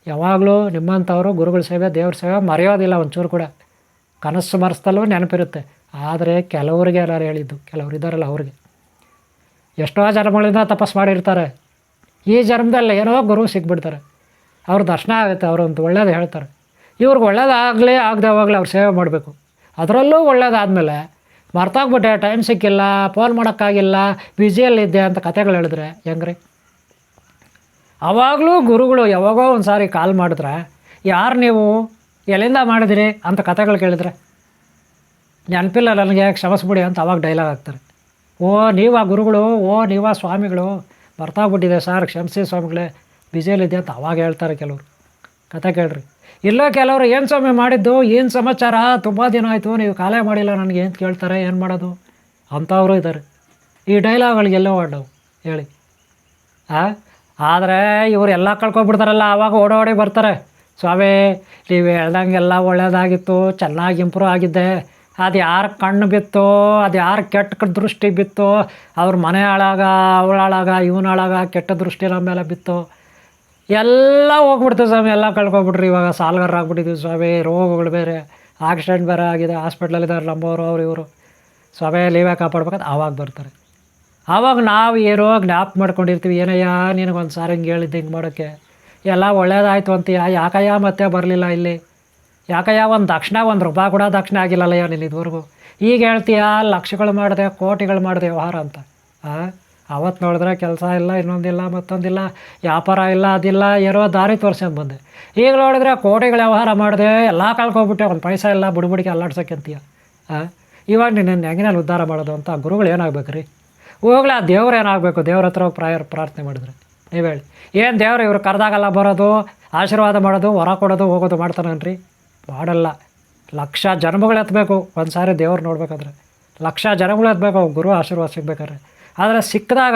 Speaker 1: ಯಾವಾಗಲೂ ನಿಮ್ಮಂಥವರು ಗುರುಗಳ ಸೇವೆ, ದೇವ್ರ ಸೇವೆ ಮರೆಯೋದಿಲ್ಲ ಒಂಚೂರು ಕೂಡ. ಕನಸು ಮರೆಸ್ತಲ್ಲೂ ನೆನಪಿರುತ್ತೆ. ಆದರೆ ಕೆಲವರಿಗೆ ಎಲ್ಲರೂ ಹೇಳಿದ್ದು, ಕೆಲವರು ಇದ್ದಾರಲ್ಲ ಅವ್ರಿಗೆ. ಎಷ್ಟೋ ಜನ್ಮಗಳಿಂದ ತಪಸ್ ಮಾಡಿರ್ತಾರೆ. ಈ ಜನ್ಮದಲ್ಲಿ ಏನೋ ಗುರು ಸಿಕ್ಬಿಡ್ತಾರೆ. ಅವ್ರ ದರ್ಶನ ಆಗುತ್ತೆ ಅವ್ರೊಂದು ಒಳ್ಳೇದು ಹೇಳ್ತಾರೆ. ಇವ್ರಿಗೆ ಒಳ್ಳೇದಾಗಲಿ ಆಗದೆ ಹೋಗಲಿ ಅವ್ರು ಸೇವೆ ಮಾಡಬೇಕು. ಅದರಲ್ಲೂ ಒಳ್ಳೇದಾದಮೇಲೆ ಮರ್ತೋಗ್ಬಿಟ್ಟೆ ಟೈಮ್ ಸಿಕ್ಕಿಲ್ಲ ಫೋನ್ ಮಾಡೋಕ್ಕಾಗಿಲ್ಲ ಬ್ಯುಸಿಯಲ್ಲಿದ್ದೆ ಅಂತ ಕತೆಗಳು ಹೇಳಿದ್ರೆ ಹೆಂಗ್ರಿ? ಆವಾಗಲೂ ಗುರುಗಳು ಯಾವಾಗೋ ಒಂದು ಸಾರಿ ಕಾಲ್ ಮಾಡಿದ್ರೆ, ಯಾರು ನೀವು? ಎಲ್ಲಿಂದ ಮಾಡಿದಿರಿ? ಅಂತ ಕತೆಗಳು ಕೇಳಿದ್ರೆ. ನೆನಪಿಲ್ಲ ನನಗೆ, ಕ್ಷಮಿಸ್ಬಿಡಿ ಅಂತ ಅವಾಗ ಡೈಲಾಗ್ ಆಗ್ತಾರೆ ಓ, ನೀವಾ ಗುರುಗಳು? ಓ, ನೀವಾ ಸ್ವಾಮಿಗಳು? ಬರ್ತಾಗ್ಬಿಟ್ಟಿದೆ ಸರ್ ಕ್ಷಮಿಸಿ ಸ್ವಾಮಿಗಳೇ ಬ್ಯುಸಿಯಲ್ಲಿದೆ ಅಂತ ಅವಾಗ ಹೇಳ್ತಾರೆ ಕೆಲವರು. ಕತೆ ಕೇಳ್ರಿ. ಇಲ್ಲ ಕೆಲವರು, ಏನು ಸ್ವಾಮಿ ಮಾಡಿದ್ದು? ಏನು ಸಮಾಚಾರ? ತುಂಬ ದಿನ ಆಯಿತು, ನೀವು ಕಾಲೇ ಮಾಡಿಲ್ಲ ನನಗೆ, ಏನು ಕೇಳ್ತಾರೆ, ಏನು ಮಾಡೋದು? ಅಂಥವರು ಇದ್ದಾರೆ. ಈ ಡೈಲಾಗ್ಗಳಿಗೆಲ್ಲೋ ಆಡವು ಹೇಳಿ. ಆ? ಆದರೆ ಇವರು ಎಲ್ಲ ಕಳ್ಕೊಬಿಡ್ತಾರಲ್ಲ ಆವಾಗ ಓಡೋಡಿ ಬರ್ತಾರೆ. ಸ್ವಾಮಿ, ನೀವು ಹೇಳ್ದಂಗೆಲ್ಲ ಒಳ್ಳೇದಾಗಿತ್ತು, ಚೆನ್ನಾಗಿ ಇಂಪ್ರೂವ್ ಆಗಿದ್ದೆ. ಅದು ಯಾರ ಕಣ್ಣು ಬಿತ್ತೋ, ಅದು ಯಾರು ಕೆಟ್ಟ ದೃಷ್ಟಿ ಬಿತ್ತೋ, ಅವ್ರ ಮನೆ ಹಾಳಾಗ ಅವಳ ಹಾಳಾಗ ಇವನ ಹಾಳಾಗ ಕೆಟ್ಟ ದೃಷ್ಟಿ ನಮ್ಮ ಮೇಲೆ ಬಿತ್ತು. ಎಲ್ಲ ಹೋಗ್ಬಿಡ್ತೀವಿ ಸ್ವಾಮಿ, ಎಲ್ಲ ಕಳ್ಕೊಬಿಟ್ರಿ ಇವಾಗ ಸಾಲ್ಗಾರ ಆಗ್ಬಿಟ್ಟಿದ್ವಿ ಸ್ವಾಮಿ, ರೋಗಗಳು ಬೇರೆ. ಆಕ್ಸಿಡೆಂಟ್ ಬೇರೆ ಆಗಿದೆ ಹಾಸ್ಪಿಟ್ಲಲ್ಲಿದ್ದಾರೆ ನಮ್ಮವರು, ಅವ್ರು, ಇವರು. ಸ್ವಾಮಿ ಲೀವೇ ಕಾಪಾಡ್ಬೇಕಂತ ಆವಾಗ ಬರ್ತಾರೆ. ಆವಾಗ ನಾವು ಏನೋ ಜ್ಞಾಪ ಮಾಡ್ಕೊಂಡಿರ್ತೀವಿ, ಏನಯ್ಯ ನಿನಗೊಂದು ಸಾರಿ ಹಿಂಗೆ ಹೇಳಿದ್ದು ಹಿಂಗೆ ಮಾಡೋಕ್ಕೆ. ಎಲ್ಲ ಒಳ್ಳೇದಾಯಿತು ಅಂತೀಯ, ಯಾಕಯ್ಯ ಮತ್ತೆ ಬರಲಿಲ್ಲ ಇಲ್ಲಿ? ಯಾಕಯ್ಯ ಒಂದು ದಕ್ಷಿಣ, ಒಂದು ರೂಪಾಯಿ ಕೂಡ ದಕ್ಷಿಣ ಆಗಿಲ್ಲಲ್ಲಯ್ಯ ನೀನು ಇದುವರೆಗೂ? ಈಗ ಹೇಳ್ತೀಯ, ಲಕ್ಷಗಳು ಮಾಡಿದೆ, ಕೋಟಿಗಳು ಮಾಡಿದೆ ವ್ಯವಹಾರ ಅಂತ. ಅವತ್ತು ನೋಡಿದ್ರೆ ಕೆಲಸ ಇಲ್ಲ ಇನ್ನೊಂದಿಲ್ಲ ಮತ್ತೊಂದಿಲ್ಲ ವ್ಯಾಪಾರ ಇಲ್ಲ, ಅದಿಲ್ಲ ಇರೋ ದಾರಿ ತೋರ್ಸ್ಕೊಂಡು ಬಂದೆ. ಈಗ ನೋಡಿದ್ರೆ ಕೋಟಿಗಳ ವ್ಯವಹಾರ ಮಾಡಿದೆ, ಎಲ್ಲ ಕಳ್ಕೊಬಿಟ್ಟೆ ಒಂದು ಪೈಸಾ ಇಲ್ಲ, ಬುಡುಬುಡಿಗೆ ಅಲ್ಲಾಡ್ಸೋಕ್ಕಂತೀಯ ಹಾಂ ಇವಾಗ ನಿನ್ನ ಹೆಂಗಿನಲ್ಲಿ ಉದ್ಧಾರ ಮಾಡೋದು ಅಂತ ಗುರುಗಳು ಏನಾಗಬೇಕು ರೀ ಹೋಗ್ಲಿ ಆ ದೇವ್ರು ಏನಾಗಬೇಕು? ದೇವ್ರ ಹತ್ರ ಹೋಗಿ ಪ್ರಾಯರ್ ಪ್ರಾರ್ಥನೆ ಮಾಡಿದ್ರೆ. ನೀವು ಹೇಳಿ. ಏನು ದೇವ್ರು ಇವರು ಕರೆದಾಗಲ್ಲ ಬರೋದು, ಆಶೀರ್ವಾದ ಮಾಡೋದು ಹೊರ ಕೊಡೋದು, ಹೋಗೋದು ಮಾಡ್ತಾನನ್ರಿ ಮಾಡಲ್ಲ. ಲಕ್ಷ ಜನ್ಮಗಳು ಎತ್ತಬೇಕು ಒಂದು ಸಾರಿ ದೇವ್ರು ನೋಡ್ಬೇಕಾದ್ರೆ. ಲಕ್ಷ ಜನಗಳು ಎತ್ತಬೇಕು ಗುರು ಆಶೀರ್ವಾದ ಸಿಗ್ಬೇಕಾದ್ರೆ ಆದರೆ ಸಿಕ್ಕಿದಾಗ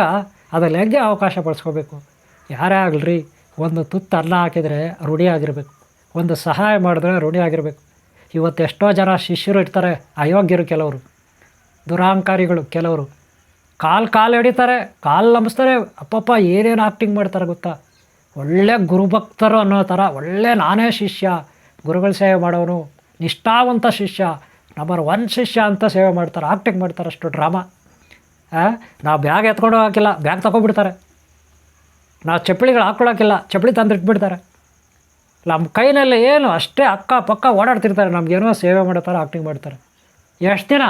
Speaker 1: ಅದ್ರಲ್ಲಿ ಹೆಂಗೆ ಅವಕಾಶ ಬಳಸ್ಕೋಬೇಕು ಯಾರೇ ಆಗಲ್ರಿ ಒಂದು ತುತ್ತು ಅನ್ನ ಹಾಕಿದರೆ ರೂಢಿ ಆಗಿರಬೇಕು. ಒಂದು ಸಹಾಯ ಮಾಡಿದ್ರೆ ರೂಢಿ ಆಗಿರಬೇಕು. ಇವತ್ತು ಎಷ್ಟೋ ಜನ ಶಿಷ್ಯರು ಇರ್ತಾರೆ, ಅಯೋಗ್ಯರು ಕೆಲವರು. ದುರಾಂಕಾರಿಗಳು ಕೆಲವರು. ಕಾಲು ಕಾಲು ಹಿಡಿತಾರೆ ಕಾಲು ನಂಬಿಸ್ತಾರೆ ಅಪ್ಪಪ್ಪ ಏನೇನು ಆ್ಯಕ್ಟಿಂಗ್ ಮಾಡ್ತಾರೆ ಗೊತ್ತಾ? ಒಳ್ಳೆ ಗುರುಭಕ್ತರು ಅನ್ನೋ ಥರ, ಒಳ್ಳೆ ನಾನೇ ಶಿಷ್ಯ. ಗುರುಗಳ ಸೇವೆ ಮಾಡೋನು ನಿಷ್ಠಾವಂತ ಶಿಷ್ಯ ನಂಬರ್ ಒನ್ ಶಿಷ್ಯ ಅಂತ ಸೇವೆ ಮಾಡ್ತಾರೆ ಆಕ್ಟಿಂಗ್ ಮಾಡ್ತಾರೆ ಅಷ್ಟು ಡ್ರಾಮಾ ನಾವು ಬ್ಯಾಗ್ ಎತ್ಕೊಂಡು ಹಾಕಿಲ್ಲ ಬ್ಯಾಗ್ ತಗೊಬಿಡ್ತಾರೆ ನಾವು ಚಪ್ಪಲಿಗಳು ಹಾಕ್ಕೊಳಕ್ಕಿಲ್ಲ, ಚಪ್ಪಲಿ ತಂದಿಟ್ಬಿಡ್ತಾರೆ. ನಮ್ಮ ಕೈನಲ್ಲಿ ಏನು, ಅಷ್ಟೇ ಅಕ್ಕ ಪಕ್ಕ ಓಡಾಡ್ತಿರ್ತಾರೆ ನಮಗೇನೋ ಸೇವೆ ಮಾಡ್ತಾರೆ ಆಕ್ಟಿಂಗ್ ಮಾಡ್ತಾರೆ. ಎಷ್ಟು ದಿನ?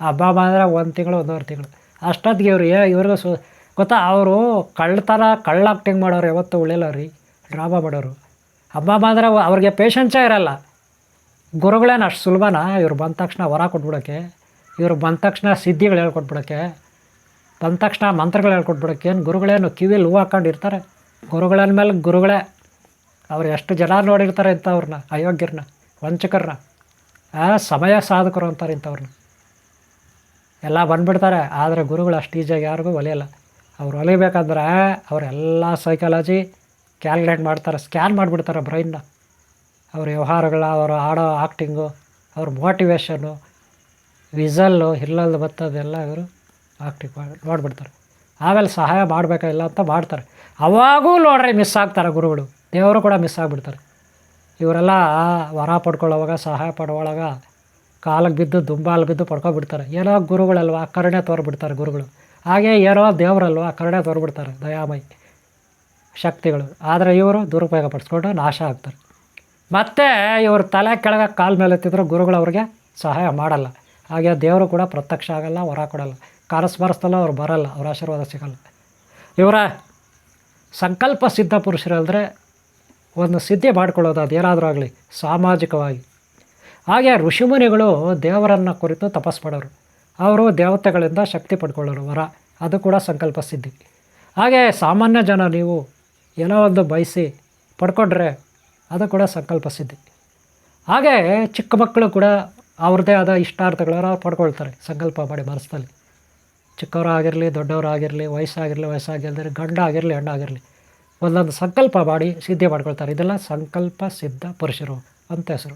Speaker 1: ಹಬ್ಬ ಬಂದರೆ ಒಂದು ತಿಂಗಳು, ಒಂದೂವರೆ ತಿಂಗಳು. ಅಷ್ಟೊತ್ತಿಗೆ ಇವರು ಏ, ಇವ್ರಿಗೂ ಸು, ಗೊತ್ತಾ, ಅವರು ಕಳ್ಳತನ, ಕಳ್ಳ ಆ್ಯಕ್ಟಿಂಗ್ ಮಾಡೋರು ಯಾವತ್ತೂ ಉಳಿಯಲ್ಲ ರೀ ಡ್ರಾಮಾ ಮಾಡೋರು. ಹಬ್ಬ ಬಂದರೆ ಅವ್ರಿಗೆ ಪೇಷನ್ಸೇ ಇರಲ್ಲ. ಗುರುಗಳೇನು ಅಷ್ಟು ಸುಲಭನ? ಇವ್ರು ಬಂದ ತಕ್ಷಣ ವರ ಕೊಟ್ಬಿಡೋಕ್ಕೆ ಇವ್ರು ಬಂದ ತಕ್ಷಣ ಸಿದ್ಧಿಗಳು ಹೇಳ್ಕೊಟ್ಬಿಡೋಕ್ಕೆ ಬಂದ ತಕ್ಷಣ ಮಂತ್ರಗಳು ಹೇಳ್ಕೊಟ್ಬಿಡೋಕ್ಕೆ ಏನು ಗುರುಗಳೇನು ಕಿವಿಲಿ ಹೂ ಹಾಕೊಂಡಿರ್ತಾರೆ ಗುರುಗಳನ್ನ ಮೇಲೆ ಗುರುಗಳೇ. ಅವ್ರು ಎಷ್ಟು ಜನ ನೋಡಿರ್ತಾರೆ ಇಂಥವ್ರನ್ನ, ಅಯೋಗ್ಯರನ್ನ, ವಂಚಕರನ್ನ. ಆ ಸಮಯ ಸಾಧಕರು ಅಂತಾರೆ ಇಂಥವ್ರನ್ನ. ಎಲ್ಲ ಬಂದುಬಿಡ್ತಾರೆ. ಆದರೆ ಗುರುಗಳು ಅಷ್ಟು ಈಜಿಯಾಗಿ ಯಾರಿಗೂ ಒಲೆಯಲ್ಲ. ಅವ್ರು ಒಲಿಬೇಕಂದ್ರೆ ಅವರೆಲ್ಲ ಸೈಕಾಲಜಿ ಕ್ಯಾಲ್ಕುಲೇಟ್ ಮಾಡ್ತಾರೆ ಸ್ಕ್ಯಾನ್ ಮಾಡಿಬಿಡ್ತಾರೆ ಬ್ರೈನ್ನ ಅವ್ರ ವ್ಯವಹಾರಗಳ ಅವರು ಆಡೋ ಆ್ಯಕ್ಟಿಂಗು ಅವ್ರ ಮೋಟಿವೇಶನ್ನು ವಿಸಲ್ಲು ಹಿಲ್ಲಲ್ಲಿ ಬತ್ತದೆಲ್ಲ ಇವರು ಆ್ಯಕ್ಟಿಂಗ್ ನೋಡಿಬಿಡ್ತಾರೆ. ಆಮೇಲೆ ಸಹಾಯ ಮಾಡಬೇಕಾಗಿಲ್ಲ ಅಂತ ಮಾಡ್ತಾರೆ. ಅವಾಗೂ ನೋಡ್ರಿ ಮಿಸ್ ಆಗ್ತಾರೆ ಗುರುಗಳು. ದೇವರು ಕೂಡ ಮಿಸ್ ಆಗಿಬಿಡ್ತಾರೆ. ಇವರೆಲ್ಲ ವರ ಪಡ್ಕೊಳ್ಳೋವಾಗ, ಸಹಾಯ ಪಡುವಾಗ ಕಾಲಿಗೆ ಬಿದ್ದು, ದುಂಬಾಲು ಬಿದ್ದು ಪಡ್ಕೊಬಿಡ್ತಾರೆ. ಏನೋ ಗುರುಗಳಲ್ವ, ಕರುಣೆ ತೋರ್ಬಿಡ್ತಾರೆ ಗುರುಗಳು. ಹಾಗೆ ಏನೋ ದೇವರಲ್ವ, ಕರುಣೆ ತೋರ್ಬಿಡ್ತಾರೆ, ದಯಾಮಯಿ. ಶಕ್ತಿಗಳು. ಆದರೆ ಇವರು ದುರುಪಯೋಗ ಪಡಿಸ್ಕೊಂಡು ನಾಶ ಆಗ್ತಾರೆ. ಮತ್ತು ಇವರು ತಲೆ ಕೆಳಗೆ ಕಾಲು ಮೇಲೆ ಎತ್ತಿದ್ರು ಗುರುಗಳು ಅವ್ರಿಗೆ ಸಹಾಯ ಮಾಡಲ್ಲ. ಹಾಗೆ ದೇವರು ಕೂಡ ಪ್ರತ್ಯಕ್ಷ ಆಗಲ್ಲ, ವರ ಕೊಡಲ್ಲ. ಕಾರಸ್ಮರಿಸ್ತಲ್ಲ ಅವ್ರು ಬರಲ್ಲ, ಅವ್ರ ಆಶೀರ್ವಾದ ಸಿಗಲ್ಲ. ಇವರ ಸಂಕಲ್ಪ ಸಿದ್ಧ ಪುರುಷರಲ್ದ್ರೆ ಒಂದು ಸಿದ್ಧಿ ಮಾಡ್ಕೊಳ್ಳೋದು ಅದೇನಾದರೂ ಆಗಲಿ, ಸಾಮಾಜಿಕವಾಗಿ. ಹಾಗೆ ಋಷಿಮುನಿಗಳು ದೇವರನ್ನು ಕುರಿತು ತಪಸ್ ಮಾಡೋರು. ಅವರು ದೇವತೆಗಳಿಂದ ಶಕ್ತಿ ಪಡ್ಕೊಳ್ಳೋರು, ವರ. ಅದು ಕೂಡ ಸಂಕಲ್ಪ ಸಿದ್ಧಿ. ಹಾಗೆ ಸಾಮಾನ್ಯ ಜನ ನೀವು ಏನೋ ಒಂದು ಬಯಸಿ ಪಡ್ಕೊಂಡ್ರೆ ಅದು ಕೂಡ ಸಂಕಲ್ಪ ಸಿದ್ಧಿ. ಹಾಗೆ ಚಿಕ್ಕ ಮಕ್ಕಳು ಕೂಡ ಅವ್ರದ್ದೇ ಆದ ಇಷ್ಟಾರ್ಥಗಳನ್ನ ಪಡ್ಕೊಳ್ತಾರೆ ಸಂಕಲ್ಪ ಮಾಡಿ ಮನಸ್ಸಲ್ಲಿ. ಚಿಕ್ಕವರಾಗಿರಲಿ, ದೊಡ್ಡವರಾಗಿರಲಿ, ವಯಸ್ಸಾಗಿರಲಿ ವಯಸ್ಸಾಗಿರಲಿ ಗಂಡ ಆಗಿರಲಿ ಹೆಣ್ಣಾಗಿರಲಿ. ಒಂದೊಂದು ಸಂಕಲ್ಪ ಮಾಡಿ ಸಿದ್ಧಿ ಮಾಡ್ಕೊಳ್ತಾರೆ. ಇದೆಲ್ಲ ಸಂಕಲ್ಪ ಸಿದ್ಧ ಪುರುಷರು ಅಂತ ಹೆಸರು.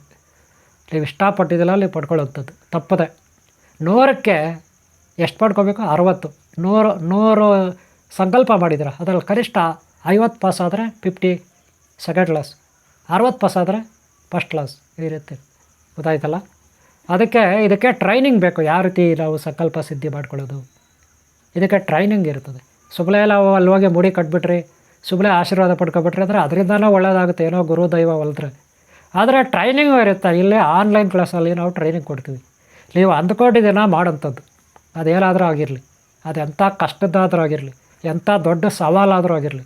Speaker 1: ನೀವು ಇಷ್ಟಪಟ್ಟಿದ್ದಿಲ್ಲ ಅಲ್ಲಿ ಪಡ್ಕೊಳ್ಳೋಂಥದ್ದು ತಪ್ಪದೆ. ನೂರಕ್ಕೆ ಎಷ್ಟು ಪಡ್ಕೋಬೇಕು ಅರವತ್ತು. ನೂರು ನೂರು ಸಂಕಲ್ಪ ಮಾಡಿದ್ರೆ ಅದರಲ್ಲಿ ಕನಿಷ್ಠ ಐವತ್ತು ಪಾಸ್ ಆದರೆ ಫಿಫ್ಟಿ ಸೆಕೆಂಡ್ ಕ್ಲಾಸ್ ಅರವತ್ತು ಪಾಸ್ ಆದರೆ ಫಸ್ಟ್ ಕ್ಲಾಸ್ ಈ ರೀತಿ ಗೊತ್ತಾಯ್ತಲ್ಲ? ಅದಕ್ಕೆ ಇದಕ್ಕೆ ಟ್ರೈನಿಂಗ್ ಬೇಕು, ಯಾವ ರೀತಿ ನಾವು ಸಂಕಲ್ಪ ಸಿದ್ಧಿ ಮಾಡ್ಕೊಳ್ಳೋದು. ಇದಕ್ಕೆ ಟ್ರೈನಿಂಗ್ ಇರ್ತದೆ. ಸುಮ್ಮನೆ ನಾವು ಅಲ್ಲಿ ಹೋಗಿ ಮುಡಿ ಕಟ್ಬಿಟ್ರಿ ಸುಮ್ಮನೆ ಆಶೀರ್ವಾದ ಪಡ್ಕೊಬಿಟ್ರಿ ಅಂದರೆ ಅದರಿಂದನೂ ಒಳ್ಳೆಯದಾಗುತ್ತೆ ಏನೋ ಗುರು ದೈವ ಹೊಲ್ದ್ರೆ ಆದರೆ ಟ್ರೈನಿಂಗ್ ಇರುತ್ತೆ, ಇಲ್ಲೇ ಆನ್ಲೈನ್ ಕ್ಲಾಸಲ್ಲಿ ನಾವು ಟ್ರೈನಿಂಗ್ ಕೊಡ್ತೀವಿ. ನೀವು ಅಂದ್ಕೊಂಡಿದ್ದೀನ ಮಾಡೋಂಥದ್ದು, ಅದೇನಾದರೂ ಆಗಿರಲಿ ಅದು ಎಂಥ ಕಷ್ಟದ್ದಾದರೂ ಆಗಿರಲಿ, ಎಂಥ ದೊಡ್ಡ ಸವಾಲಾದರೂ ಆಗಿರಲಿ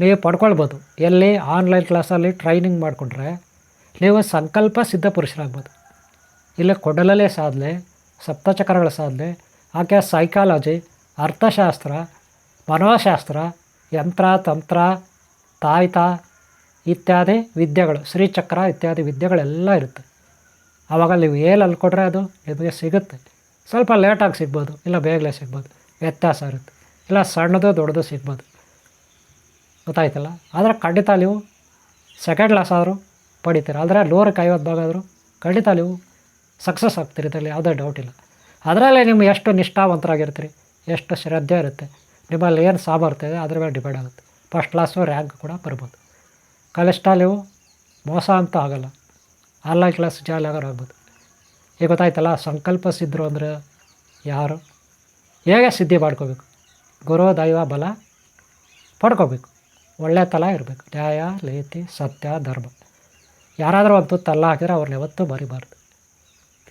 Speaker 1: ನೀವು ಪಡ್ಕೊಳ್ಬೋದು. ಎಲ್ಲಿ ಆನ್ಲೈನ್ ಕ್ಲಾಸಲ್ಲಿ ಟ್ರೈನಿಂಗ್ ಮಾಡಿಕೊಂಡ್ರೆ ನೀವು ಸಂಕಲ್ಪ ಸಿದ್ಧ ಪುರುಷರಾಗ್ಬೋದು. ಇಲ್ಲ ಕೊಡಲಲ್ಲೇ ಸಾಧನೆ, ಸಪ್ತಚಕ್ರಗಳ ಸಾಧನೆ, ಆಕೆ ಸೈಕಾಲಜಿ ಅರ್ಥಶಾಸ್ತ್ರ, ಮನೋಶಾಸ್ತ್ರ, ಯಂತ್ರ, ತಂತ್ರ, ತಾಯ್ತ ಇತ್ಯಾದಿ ವಿದ್ಯೆಗಳು, ಶ್ರೀಚಕ್ರ ಇತ್ಯಾದಿ ವಿದ್ಯೆಗಳೆಲ್ಲ ಇರುತ್ತೆ. ಆವಾಗ ನೀವು ಏನು ಅಲ್ಕೊಟ್ರೆ ಅದು ನಿಮಗೆ ಸಿಗುತ್ತೆ. ಸ್ವಲ್ಪ ಲೇಟಾಗಿ ಸಿಗ್ಬೋದು, ಇಲ್ಲ ಬೇಗಲೇ ಸಿಗ್ಬೋದು, ವ್ಯತ್ಯಾಸ ಇರುತ್ತೆ. ಇಲ್ಲ ಸಣ್ಣದು ದೊಡ್ಡದು ಸಿಗ್ಬೋದು. ಗೊತ್ತಾಯ್ತಲ್ಲ? ಆದರೆ ಖಂಡಿತ ನೀವು ಸೆಕೆಂಡ್ ಕ್ಲಾಸ್ ಆದರೂ ಪಡಿತೀರ. ಆದರೆ ನೂರಕ್ಕೆ ಐವತ್ತು ಭಾಗ ಆದರೂ ಖಂಡಿತ ನೀವು ಸಕ್ಸಸ್ ಆಗ್ತೀರಿ ಇದರಲ್ಲಿ, ಯಾವುದೇ ಡೌಟ್ ಇಲ್ಲ. ಅದರಲ್ಲೇ ನಿಮ್ಗೆ ಎಷ್ಟು ನಿಷ್ಠಾವಂತರಾಗಿರ್ತೀರಿ, ಎಷ್ಟು ಶ್ರದ್ಧೆ ಇರುತ್ತೆ, ನಿಮ್ಮಲ್ಲಿ ಏನು ಸಾಮರ್ಥ್ಯ ಇದೆ, ಅದ್ರ ಮೇಲೆ ಡಿಪೆಂಡ್ ಆಗುತ್ತೆ. ಫಸ್ಟ್ ಕ್ಲಾಸು ರ್ಯಾಂಕ್ ಕೂಡ ಬರ್ಬೋದು. ಕನಿಷ್ಠ ನೀವು ಮೋಸ ಅಂತ ಆಗೋಲ್ಲ. ಆನ್ಲೈನ್ ಕ್ಲಾಸ್ ಜಾಲಿ ಆಗೋರು ಆಗ್ಬೋದು. ಈಗ ಗೊತ್ತಾಯ್ತಲ್ಲ, ಸಂಕಲ್ಪ ಸಿದ್ಧರು ಅಂದರೆ ಯಾರು? ಹೇಗೆ ಸಿದ್ಧಿ ಮಾಡ್ಕೋಬೇಕು? ಗುರು, ದೈವ, ಬಲ ಪಡ್ಕೋಬೇಕು. ಒಳ್ಳೆ ತಲ ಇರಬೇಕು. ನ್ಯಾಯ, ನೀತಿ, ಸತ್ಯ, ಧರ್ಮ. ಯಾರಾದರೂ ಒಂದು ತುತ್ತು ಅಲ್ಲ ಹಾಕಿದ್ರೆ ಅವ್ರನ್ನ ಯಾವತ್ತೂ ಮರಿಬಾರ್ದು.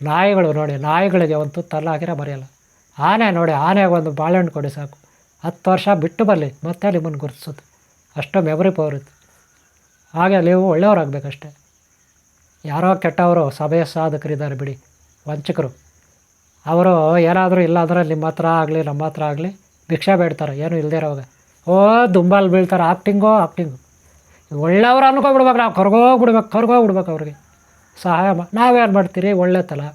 Speaker 1: ನಾಯಿಗಳು ನೋಡಿ, ನಾಯಿಗಳಿಗೆ ಒಂದು ತುತ್ತು ಅಲ್ಲ ಹಾಕಿದ್ರೆ ಮರೆಯಲ್ಲ. ಆನೆ ನೋಡಿ, ಆನೆಗೆ ಒಂದು ಬಾಳೆಹಣ್ಣು ಕೊಡಿ ಸಾಕು. ಹತ್ತು ವರ್ಷ ಬಿಟ್ಟು ಬರಲಿ, ಮತ್ತೆ ನಿಮ್ಮನ್ನು ಗುರುತಿಸುತ್ತೆ ಅಷ್ಟು ಮೆಮೊರಿ ಪವರ್ ಇತ್ತು. ಹಾಗೆ ನೀವು ಒಳ್ಳೆಯವರಾಗಬೇಕಷ್ಟೇ. ಯಾರೋ ಕೆಟ್ಟವರು ಸಭೆಯ ಸಾಧಕರಿದ್ದಾರೆ ಬಿಡಿ, ವಂಚಕರು. ಅವರು ಏನಾದರೂ ಇಲ್ಲ ಅಂದರೆ ನಿಮ್ಮ ಹತ್ರ ಆಗಲಿ, ನಮ್ಮ ಹತ್ರ ಆಗಲಿ, ಭಿಕ್ಷೆ ಬೇಡ್ತಾರೆ. ಏನು ಇಲ್ಲದೇ ಇರೋವಾಗ. ಓ, ದುಂಬಾಲ್ ಬೀಳ್ತಾರೆ. ಆಕ್ಟಿಂಗೋ, ಆಕ್ಟಿಂಗು. ಒಳ್ಳೆಯವ್ರು ಅನ್ಕೊಬಿಡ್ಬೇಕು ನಾವು. ಕರ್ಗೋಗ್ಬಿಡ್ಬೇಕು ಕರ್ಗೋಗ್ಬಿಡ್ಬೇಕು ಅವ್ರಿಗೆ. ಸಹಾಯ ಮಾ ನಾವೇನು ಮಾಡ್ತೀರಿ? ಒಳ್ಳೆತನ.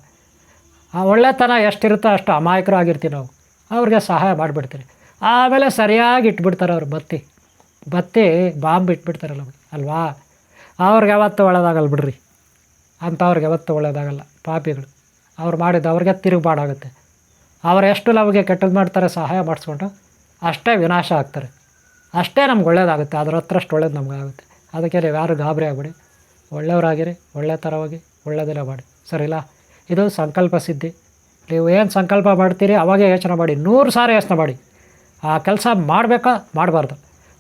Speaker 1: ಆ ಒಳ್ಳೆತನ ಎಷ್ಟಿರುತ್ತೋ ಅಷ್ಟು ಅಮಾಯಕರು ಆಗಿರ್ತೀವಿ ನಾವು. ಅವ್ರಿಗೆ ಸಹಾಯ ಮಾಡಿಬಿಡ್ತೀರಿ. ಆಮೇಲೆ ಸರಿಯಾಗಿ ಇಟ್ಬಿಡ್ತಾರೆ ಅವ್ರು ಬತ್ತಿ. ಬತ್ತಿ ಬಾಂಬ್ ಇಟ್ಬಿಡ್ತಾರಲ್ಲ ಅಲ್ವಾ? ಅವ್ರಿಗೆ ಯಾವತ್ತು ಒಳ್ಳೇದಾಗಲ್ಲ ಬಿಡ್ರಿ. ಅಂಥವ್ರಿಗೆ ಯಾವತ್ತು ಒಳ್ಳೆಯದಾಗಲ್ಲ ಪಾಪಿಗಳು. ಅವ್ರು ಮಾಡಿದ್ದು ಅವ್ರಿಗೆ ತಿರುಗುಬಾಡಾಗುತ್ತೆ. ಅವ್ರು ಎಷ್ಟು ನಮಗೆ ಕೆಟ್ಟದ್ದು ಮಾಡ್ತಾರೆ, ಸಹಾಯ ಮಾಡಿಸ್ಕೊಂಡು ಅಷ್ಟೇ ವಿನಾಶ ಆಗ್ತಾರೆ. ಅಷ್ಟೇ ನಮ್ಗೆ ಒಳ್ಳೇದಾಗುತ್ತೆ. ಅದರ ಹತ್ರ ಅಷ್ಟು ಒಳ್ಳೇದು ನಮ್ಗೆ ಆಗುತ್ತೆ. ಅದಕ್ಕೆ ನೀವು ಯಾರು ಗಾಬರಿ ಆಗಬೇಡಿ. ಒಳ್ಳೆಯವರಾಗಿರಿ, ಒಳ್ಳೆ ಥರ ಹೋಗಿ ಒಳ್ಳೆಯದೆಲ್ಲ ಮಾಡಿ. ಸರಿಲ್ಲ ಇದು ಸಂಕಲ್ಪ ಸಿದ್ಧಿ. ನೀವು ಏನು ಸಂಕಲ್ಪ ಮಾಡ್ತೀರಿ, ಅವಾಗೇ ಯೋಚನೆ ಮಾಡಿ. ನೂರು ಸಾರಿ ಯೋಚನೆ ಮಾಡಿ. ಆ ಕೆಲಸ ಮಾಡಬೇಕಾ? ಮಾಡಬಾರ್ದು.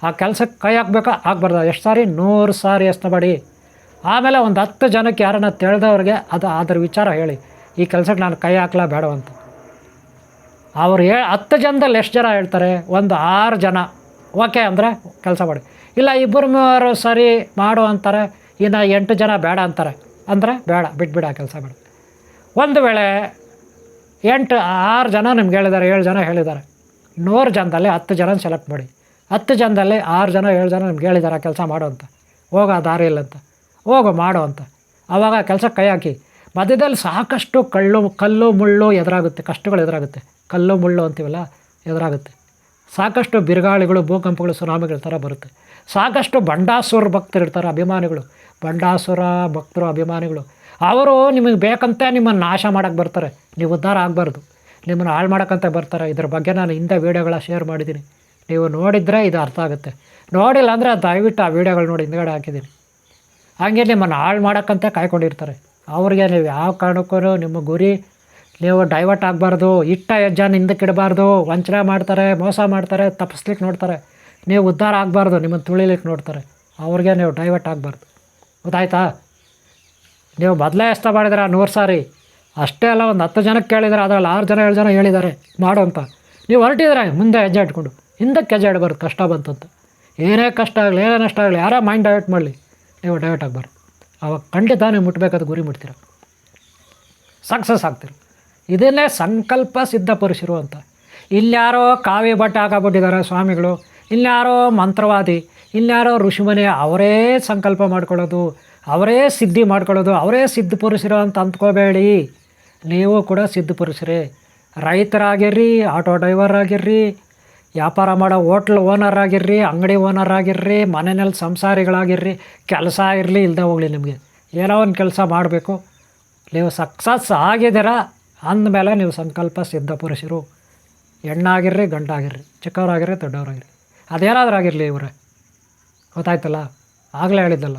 Speaker 1: ಆ ಕೆಲಸಕ್ಕೆ ಕೈ ಹಾಕ್ಬೇಕಾ? ಆಗಬಾರ್ದು ಎಷ್ಟು ಸಾರಿ? ನೂರು ಸಾರಿ ಯೋಚನೆ ಮಾಡಿ. ಆಮೇಲೆ ಒಂದು ಹತ್ತು ಜನಕ್ಕೆ ಯಾರನ್ನ ತಿಳಿದವ್ರಿಗೆ ಅದು ಅದರ ವಿಚಾರ ಹೇಳಿ. ಈ ಕೆಲಸಕ್ಕೆ ನಾನು ಕೈ ಹಾಕ್ಲಾ ಬೇಡವಂತ ಅವ್ರು ಹೇ, ಹತ್ತು ಜನದಲ್ಲಿ ಎಷ್ಟು ಜನ ಹೇಳ್ತಾರೆ? ಒಂದು ಆರು ಜನ. ಓಕೆ ಅಂದರೆ ಕೆಲಸ ಮಾಡಿ. ಇಲ್ಲ, ಇಬ್ಬರು ಮೂವರು ಸರಿ ಮಾಡು ಅಂತಾರೆ, ಇನ್ನು ಎಂಟು ಜನ ಬೇಡ ಅಂತಾರೆ. ಅಂದರೆ ಬೇಡ, ಬಿಟ್ಬಿಡ ಕೆಲಸ ಮಾಡಿ. ಒಂದು ವೇಳೆ ಎಂಟು, ಆರು ಜನ ನಿಮ್ಗೆ ಹೇಳಿದ್ದಾರೆ, ಏಳು ಜನ ಹೇಳಿದ್ದಾರೆ. ನೂರು ಜನದಲ್ಲಿ ಹತ್ತು ಜನ ಸೆಲೆಕ್ಟ್ ಮಾಡಿ. ಹತ್ತು ಜನದಲ್ಲಿ ಆರು ಜನ, ಏಳು ಜನ ನಿಮ್ಗೆ ಹೇಳಿದ್ದಾರೆ ಕೆಲಸ ಮಾಡು ಅಂತ. ಹೋಗೋ ದಾರಿ ಇಲ್ಲ ಅಂತ. ಹೋಗು, ಮಾಡು ಅಂತ. ಆವಾಗ ಕೆಲಸಕ್ಕೆ ಕೈ ಹಾಕಿ. ಮಧ್ಯದಲ್ಲಿ ಸಾಕಷ್ಟು ಕಳ್ಳು, ಕಲ್ಲು, ಮುಳ್ಳು ಎದುರಾಗುತ್ತೆ, ಕಷ್ಟಗಳು ಎದುರಾಗುತ್ತೆ. ಕಲ್ಲು ಮುಳ್ಳು ಅಂತೀವಲ್ಲ, ಎದುರಾಗುತ್ತೆ. ಸಾಕಷ್ಟು ಬಿರುಗಾಳಿಗಳು, ಭೂಕಂಪಗಳು, ಸುನಾಮಿಗಳ ಥರ ಬರುತ್ತೆ. ಸಾಕಷ್ಟು ಬಂಡಾಸುರ ಭಕ್ತರು ಇರ್ತಾರೆ ಅಭಿಮಾನಿಗಳು. ಬಂಡಾಸುರ ಭಕ್ತರು, ಅಭಿಮಾನಿಗಳು. ಅವರು ನಿಮಗೆ ಬೇಕಂತ ನಿಮ್ಮನ್ನು ನಾಶ ಮಾಡೋಕ್ಕೆ ಬರ್ತಾರೆ. ನೀವು ಉದ್ಧಾರ ಆಗಬಾರ್ದು. ನಿಮ್ಮನ್ನು ಹಾಳು ಮಾಡೋಕ್ಕಂತ ಬರ್ತಾರೆ. ಇದ್ರ ಬಗ್ಗೆ ನಾನು ಹಿಂದೆ ವೀಡಿಯೋಗಳ ಶೇರ್ ಮಾಡಿದ್ದೀನಿ. ನೀವು ನೋಡಿದರೆ ಇದು ಅರ್ಥ ಆಗುತ್ತೆ. ನೋಡಿಲ್ಲ ಅಂದರೆ ದಯವಿಟ್ಟು ಆ ವೀಡಿಯೋಗಳು ನೋಡಿ, ಹಿಂದ್ಗಡೆ ಹಾಕಿದ್ದೀನಿ. ಹಾಗೆ ನಿಮ್ಮನ್ನು ಹಾಳು ಮಾಡೋಕ್ಕಂತ ಕಾಯ್ಕೊಂಡಿರ್ತಾರೆ. ಅವ್ರಿಗೆ ನೀವು ಯಾವ ಕಾರಣಕ್ಕೂ ನಿಮ್ಮ ಗುರಿ ನೀವು ಡೈವರ್ಟ್ ಆಗಬಾರ್ದು, ಇಟ್ಟ ಹೆಜ್ಜಾನ ಹಿಂದಕ್ಕೆ ಇಡಬಾರ್ದು, ವಂಚನೆ ಮಾಡ್ತಾರೆ, ಮೋಸ ಮಾಡ್ತಾರೆ, ತಪ್ಪಿಸ್ಲಿಕ್ಕೆ ನೋಡ್ತಾರೆ. ನೀವು ಉದ್ಧಾರ ಆಗಬಾರ್ದು, ನಿಮ್ಮನ್ನು ತುಳಿಲಿಕ್ಕೆ ನೋಡ್ತಾರೆ. ಅವ್ರಿಗೆ ನೀವು ಡೈವರ್ಟ್ ಆಗಬಾರ್ದು. ಗೊತ್ತಾಯ್ತಾ? ನೀವು ಮೊದಲೇ ಮಾಡಿದ್ರೆ ನೂರು ಸಾರಿ. ಅಷ್ಟೇ ಅಲ್ಲ, ಒಂದು ಹತ್ತು ಜನಕ್ಕೆ ಕೇಳಿದರೆ ಅದರಲ್ಲಿ ಆರು ಜನ, ಏಳು ಜನ ಹೇಳಿದ್ದಾರೆ, ಮಾಡು ಅಂತ. ನೀವು ಹೊರಟಿದ್ರೆ ಮುಂದೆ ಹೆಜ್ಜೆ ಇಟ್ಕೊಂಡು, ಹಿಂದಕ್ಕೆ ಹೆಜ್ಜೆ ಇಡಬಾರ್ದು, ಕಷ್ಟ ಬಂತು ಅಂತ ಏನೇ ಕಷ್ಟ ಆಗಲಿ, ಏನೇ ನಷ್ಟ ಆಗಲಿ, ಯಾರೇ ಮೈಂಡ್ ಡೈವರ್ಟ್ ಮಾಡಲಿ, ನೀವು ಡೈವರ್ಟ್ ಆಗಬಾರ್ದು. ಅವಾಗ ಖಂಡಿತ ನೀವು ಮುಟ್ಟಬೇಕಾದ ಗುರಿ ಮುಟ್ತೀರ. ಸಕ್ಸಸ್ ಆಗ್ತೀರ. ಇದನ್ನೇ ಸಂಕಲ್ಪ ಸಿದ್ಧಪಡಿಸಿರು ಅಂತ. ಇಲ್ಯಾರೋ ಕಾವಿ ಬಟ್ಟೆ ಹಾಕಬಿಟ್ಟಿದ್ದಾರೆ ಸ್ವಾಮಿಗಳು, ಇನ್ಯಾರೋ ಮಂತ್ರವಾದಿ, ಇನ್ಯಾರೋ ಋಷಿಮನೆ, ಅವರೇ ಸಂಕಲ್ಪ ಮಾಡ್ಕೊಳ್ಳೋದು, ಅವರೇ ಸಿದ್ಧಿ ಮಾಡ್ಕೊಳ್ಳೋದು, ಅವರೇ ಸಿದ್ಧಪಡಿಸಿರೋ ಅಂತ ಅಂದ್ಕೋಬೇಡಿ ನೀವು ಕೂಡ ಸಿದ್ಧಪಡಿಸ್ರಿ ರೈತರಾಗಿರ್ರಿ, ಆಟೋ ಡ್ರೈವರ್ ಆಗಿರ್ರಿ, ವ್ಯಾಪಾರ ಮಾಡೋ ಹೋಟ್ಲ್ ಓನರ್ ಆಗಿರ್ರಿ, ಅಂಗಡಿ ಓನರ್ ಆಗಿರ್ರಿ, ಮನೆಯಲ್ಲಿ ಸಂಸಾರಿಗಳಾಗಿರ್ರಿ, ಕೆಲಸ ಇರಲಿ ಇಲ್ಲದೆ ಹೋಗಲಿ ನಿಮಗೆ. ಏನೋ ಒಂದು ಕೆಲಸ ಮಾಡಬೇಕು. ನೀವು ಸಕ್ಸಸ್ ಆಗಿದ್ದೀರಾ ಅಂದಮೇಲೆ ನೀವು ಸಂಕಲ್ಪ ಸಿದ್ಧಪಡಿಸಿರು ಹೆಣ್ಣಾಗಿರ್ರಿ ಗಂಟಾಗಿರ್ರಿ ಚಿಕ್ಕವರಾಗಿರ್ರಿ, ದೊಡ್ಡವರಾಗಿರ್ರಿ. ಅದೇನಾದರೂ ಆಗಿರಲಿ ಇವರೇ. ಗೊತ್ತಾಯ್ತಲ್ಲ? ಆಗಲೇ ಹೇಳಿದ್ದಲ್ಲ.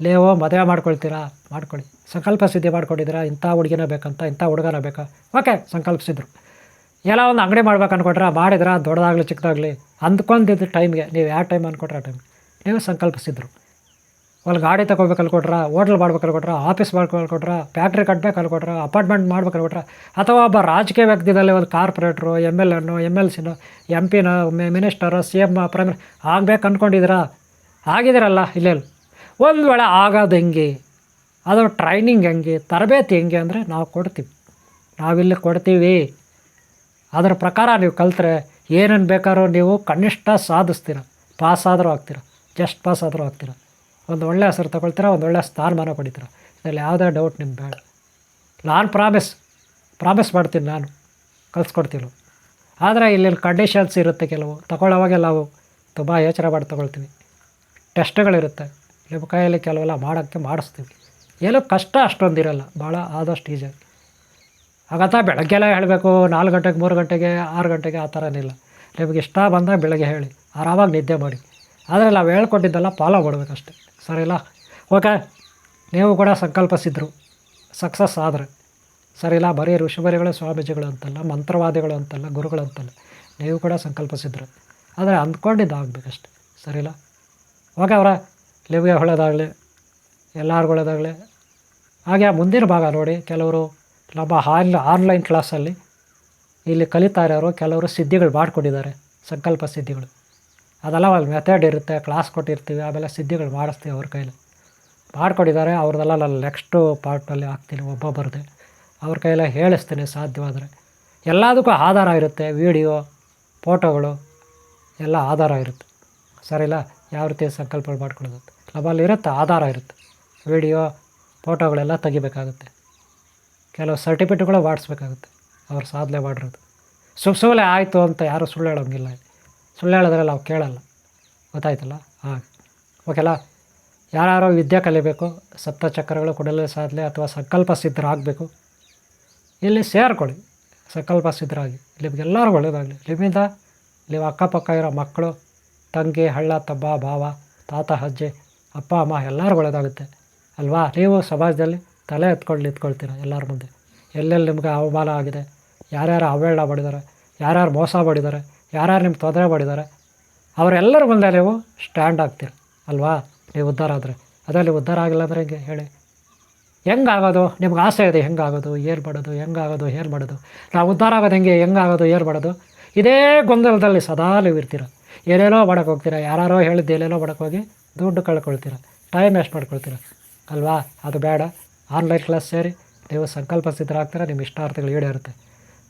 Speaker 1: ನೀವು ಮದುವೆ ಮಾಡ್ಕೊಳ್ತೀರಾ? ಮಾಡ್ಕೊಳ್ಳಿ. ಸಂಕಲ್ಪ ಸಿದ್ಧಿ ಮಾಡ್ಕೊಂಡಿದ್ದೀರಾ? ಇಂಥ ಹುಡುಗಿನ ಬೇಕಂತ, ಇಂಥ ಹುಡುಗನ ಬೇಕಾ? ಓಕೆ, ಸಂಕಲ್ಪಿಸಿದ್ರು. ಎಲ್ಲ ಒಂದು ಅಂಗಡಿ ಮಾಡ್ಬೇಕು ಅಂದ್ಕೊಟ್ರೆ ಮಾಡಿದ್ರೆ? ದೊಡ್ಡದಾಗಲಿ, ಚಿಕ್ಕದಾಗಲಿ? ಅಂದ್ಕೊಂಡಿದ್ದ ಟೈಮ್ಗೆ ನೀವು ಯಾವ ಟೈಮ್ ಅಂದ್ಕೊಟ್ರೆ ಆ ಟೈಮ್ ನೀವು ಸಂಕಲ್ಪಿಸಿದ್ರು. ಅಲ್ಲಿ ಗಾಡಿ ತಗೋಬೇಕು ಅನ್ಕೊಟ್ರ ಹೋಟ್ಲ್ ಮಾಡ್ಬೇಕು ಅನ್ಕೊಟ್ರ ಆಫೀಸ್ ಮಾಡ್ಬೇಕು ಅನ್ಕೊಟ್ರ ಫ್ಯಾಕ್ಟ್ರಿ ಕಟ್ಬೇಕು ಅನ್ಕೊಟ್ರ ಅಪಾರ್ಟ್ಮೆಂಟ್ ಮಾಡ್ಬೇಕು ಅನ್ಕೊಟ್ರ ಅಥವಾ ಒಬ್ಬ ರಾಜಕೀಯ ವ್ಯಕ್ತಿದಲ್ಲಿ ಒಂದು ಕಾರ್ಪೊರೇಟ್ರು ಎಂ ಎಲ್ ಎನ್ನು ಎಂ ಎಲ್ ಸಿನೋ ಎಂ ಪಿನೋ ಮಿನಿಸ್ಟರು ಸಿ ಎಂ ಪ್ರೈಮ್ ಆಗ್ಬೇಕು ಅಂದ್ಕೊಂಡಿದ್ದೀರಾ ಆಗಿದ್ದೀರಲ್ಲ ಇಲ್ಲೇ ಒಂದು ವೇಳೆ ಆಗೋದು ಹೆಂಗೆ? ಅದು ಟ್ರೈನಿಂಗ್ ಹೆಂಗೆ? ತರಬೇತಿ ಹೆಂಗೆ ಅಂದರೆ ನಾವು ಕೊಡ್ತೀವಿ. ನಾವಿಲ್ಲಿ ಕೊಡ್ತೀವಿ. ಅದರ ಪ್ರಕಾರ ನೀವು ಕಲಿತ್ರೆ ಏನೇನು ಬೇಕಾದ್ರೂ ನೀವು ಕನಿಷ್ಠ ಸಾಧಿಸ್ತೀರ. ಪಾಸ್ ಆದರೂ ಆಗ್ತೀರ. ಜಸ್ಟ್ ಪಾಸ್ ಆದರೂ ಆಗ್ತೀರ. ಒಂದು ಒಳ್ಳೆ ಹೆಸರು ತಗೊಳ್ತೀರ, ಒಂದು ಒಳ್ಳೆ ಸ್ಥಾನಮಾನ ಪಡಿತೀರ ಇದರಲ್ಲಿ ಯಾವುದೇ ಡೌಟ್ ನಿಮ್ಗೆ ಬೇಡ. ನಾನು ಪ್ರಾಮಿಸ್ ಪ್ರಾಮಿಸ್ ಮಾಡ್ತೀನಿ ನಾನು. ಕಲ್ಸ್ಕೊಡ್ತೀನಿ ಆದರೆ ಇಲ್ಲಿ ಕಂಡೀಷನ್ಸ್ ಇರುತ್ತೆ ಕೆಲವು. ತಗೊಳ್ಳೋವಾಗೆಲ್ಲ ನಾವು ತುಂಬ ಯೋಚನೆ ಮಾಡಿ ತೊಗೊಳ್ತೀವಿ. ಟೆಸ್ಟ್ಗಳಿರುತ್ತೆ ನಿಮ್ಮ ಕೈಯಲ್ಲಿ ಕೆಲವೆಲ್ಲ ಮಾಡೋಕ್ಕೆ ಮಾಡಿಸ್ತೀವಿ. ಏನೋ ಕಷ್ಟ ಅಷ್ಟೊಂದಿರಲ್ಲ. ಭಾಳ ಆದಷ್ಟು ಈಜಿ. ಹಾಗಂತ ಬೆಳಗ್ಗೆಲ್ಲ ಹೇಳಬೇಕು, ನಾಲ್ಕು ಗಂಟೆಗೆ, ಮೂರು ಗಂಟೆಗೆ, ಆರು ಗಂಟೆಗೆ ಆ ಥರನಿಲ್ಲ ನಿಮಗೆ ಇಷ್ಟ ಬಂದಾಗ ಬೆಳಗ್ಗೆ ಹೇಳಿ. ಆರಾಮಾಗಿ ನಿದ್ದೆ ಮಾಡಿ. ಆದರೆ ನಾವು ಹೇಳ್ಕೊಟ್ಟಿದ್ದೆಲ್ಲ ಫಾಲೋ ಮಾಡಬೇಕಷ್ಟೆ. ಸರಿಲ್ಲ ಓಕೆ, ನೀವು ಕೂಡ ಸಂಕಲ್ಪಿಸಿದ್ರು. ಸಕ್ಸಸ್ ಆದರೆ. ಸರಿಲ್ಲ ಬರೀ ಋಷಿಬರಿಗಳು ಸ್ವಾಮೀಜಿಗಳು ಅಂತಲ್ಲ, ಮಂತ್ರವಾದಿಗಳು ಅಂತಲ್ಲ, ಗುರುಗಳು ಅಂತಲ್ಲ, ನೀವು ಕೂಡ ಸಂಕಲ್ಪಿಸಿದ್ರು. ಆದರೆ ಅಂದ್ಕೊಂಡಿದ್ದು ಆಗಬೇಕಷ್ಟೆ ಸರಿಲ್ಲ ಓಕೆ ಅವರ ಲಿವ್ಗೆ ಹೊಳೆದಾಗಲಿ ಎಲ್ಲರಿಗೂ ಒಳ್ಳೆಯದಾಗಲಿ ಹಾಗೆ ಮುಂದಿನ ಭಾಗ ನೋಡಿ, ಕೆಲವರು ನಮ್ಮ ಆನ್, ಆನ್ಲೈನ್ ಕ್ಲಾಸಲ್ಲಿ ಇಲ್ಲಿ ಕಲಿತಾ ಇರೋರು, ಕೆಲವರು ಸಿದ್ಧಿಗಳು ಮಾಡಿಕೊಂಡಿದ್ದಾರೆ, ಸಂಕಲ್ಪ ಸಿದ್ಧಿಗಳು. ಅದೆಲ್ಲ ಒಂದು ಮೆಥಡ್ ಇರುತ್ತೆ ಕ್ಲಾಸ್ ಕೊಟ್ಟಿರ್ತೀವಿ ಆಮೇಲೆ ಸಿದ್ಧಿಗಳು ಮಾಡಿಸ್ತೀವಿ ಅವ್ರ ಕೈಲಿ. ಮಾಡ್ಕೊಂಡಿದ್ದಾರೆ ಅವ್ರದ್ದೆಲ್ಲ ನಾನು ನೆಕ್ಸ್ಟು ಪಾರ್ಟಲ್ಲಿ ಹಾಕ್ತೀನಿ, ಒಬ್ಬೊಬ್ಬರದೇ. ಅವ್ರ ಕೈಯೆಲ್ಲ ಹೇಳಿಸ್ತೀನಿ ಸಾಧ್ಯವಾದರೆ. ಎಲ್ಲದಕ್ಕೂ ಆಧಾರ ಇರುತ್ತೆ ವೀಡಿಯೋ ಫೋಟೋಗಳು ಎಲ್ಲ ಆಧಾರ ಇರುತ್ತೆ. ಸರಿಲ್ಲ? ಯಾವ ರೀತಿ ಸಂಕಲ್ಪಗಳು ಮಾಡ್ಕೊಳ್ಳೋದು? ನಮ್ಮಲ್ಲಿ ಇರುತ್ತೆ, ಆಧಾರ ಇರುತ್ತೆ. ವೀಡಿಯೋ ಫೋಟೋಗಳೆಲ್ಲ ತೆಗಿಬೇಕಾಗುತ್ತೆ. ಕೆಲವು ಸರ್ಟಿಫಿಕೇಟ್ಗಳು ಮಾಡಿಸ್ಬೇಕಾಗುತ್ತೆ. ಅವ್ರು ಸಾಧನೆ ಮಾಡಿರೋದು. ಸುಮ್ ಆಯಿತು ಅಂತ ಯಾರೂ ಸುಳ್ಳು ಹೇಳೋಂಗಿಲ್ಲ. ಸುಳ್ಳು ಹೇಳಿದ್ರೆ ನಾವು ಕೇಳಲ್ಲ. ಗೊತ್ತಾಯ್ತಲ್ಲ? ಹಾಂ ಓಕೆಲ್ಲ? ಯಾರ್ಯಾರೋ ವಿದ್ಯೆ ಕಲಿಬೇಕು, ಸಪ್ತಚಕ್ರಗಳು ಕೊಡಲು ಸಾಧನೆ ಅಥವಾ ಸಂಕಲ್ಪ ಸಿದ್ಧರಾಗಬೇಕು, ಇಲ್ಲಿ ಸೇರ್ಕೊಳ್ಳಿ. ಸಂಕಲ್ಪ ಸಿದ್ಧರಾಗಿ. ನಿಮಗೆಲ್ಲರೂ ಒಳ್ಳೆಯದಾಗಲಿ ನಿಮ್ಮಿಂದ ನೀವು ಅಕ್ಕಪಕ್ಕ ಇರೋ ಮಕ್ಕಳು, ತಂಗಿ, ಹಳ್ಳ, ತಬ್ಬ, ಭಾವ, ತಾತ, ಅಜ್ಜಿ, ಅಪ್ಪ, ಅಮ್ಮ ಎಲ್ಲರೂ ಒಳ್ಳೆಯದಾಗುತ್ತೆ ಅಲ್ವಾ? ನೀವು ಸಮಾಜದಲ್ಲಿ ತಲೆ ಎತ್ಕೊಂಡು ನಿಂತ್ಕೊಳ್ತೀರ ಎಲ್ಲರ ಮುಂದೆ. ಎಲ್ಲೆಲ್ಲಿ ನಿಮ್ಗೆ ಅವಮಾನ ಆಗಿದೆ, ಯಾರ್ಯಾರು ಅವಹೇಳನ ಮಾಡಿದ್ದಾರೆ, ಯಾರ್ಯಾರು ಮೋಸ ಮಾಡಿದ್ದಾರೆ ಯಾರ್ಯಾರು ನಿಮ್ಗೆ ತೊಂದರೆ ಮಾಡಿದ್ದಾರೆ, ಅವರೆಲ್ಲರೂ ಮುಂದೆ ನೀವು ಸ್ಟ್ಯಾಂಡ್ ಆಗ್ತೀರ, ಅಲ್ವಾ? ನೀವು ಉದ್ಧಾರ ಆದರೆ. ಅದರಲ್ಲಿ ಉದ್ಧಾರ ಆಗಿಲ್ಲ ಅಂದರೆ ಹೆಂಗೆ? ಹೇಳಿ. ಹೆಂಗಾಗೋದು? ನಿಮ್ಗೆ ಆಸೆ ಇದೆ, ಹೆಂಗಾಗೋದು? ಏನು ಮಾಡೋದು? ಹೆಂಗಾಗೋದು? ಏನು ಮಾಡೋದು? ನಾವು ಉದ್ಧಾರ ಆಗೋದು ಹೆಂಗೆ? ಹೆಂಗಾಗೋದು? ಏನು ಮಾಡೋದು? ಇದೇ ಗೊಂದಲದಲ್ಲಿ ಸದಾ ನೀವು ಇರ್ತೀರ. ಏನೇನೋ ಮಾಡೋಕೆ ಹೋಗ್ತೀರ? ಯಾರೋ ಹೇಳಿದ್ದು ಏನೇನೋ ಮಾಡೋಕೆ ಹೋಗಿ ದುಡ್ಡು ಕಳ್ಕೊಳ್ತೀರ. Time waste ಮಾಡ್ಕೊಳ್ತೀರ. ಅಲ್ವಾ? ಅದು ಬೇಡ. ಆನ್ಲೈನ್ ಕ್ಲಾಸ್ ಸೇರಿ ನೀವು ಸಂಕಲ್ಪ ಸಿದ್ಧರಾಗ್ತೀರ, ನಿಮ್ಮ ಇಷ್ಟಾರ್ಥಗಳು ಈಡೇರುತ್ತೆ.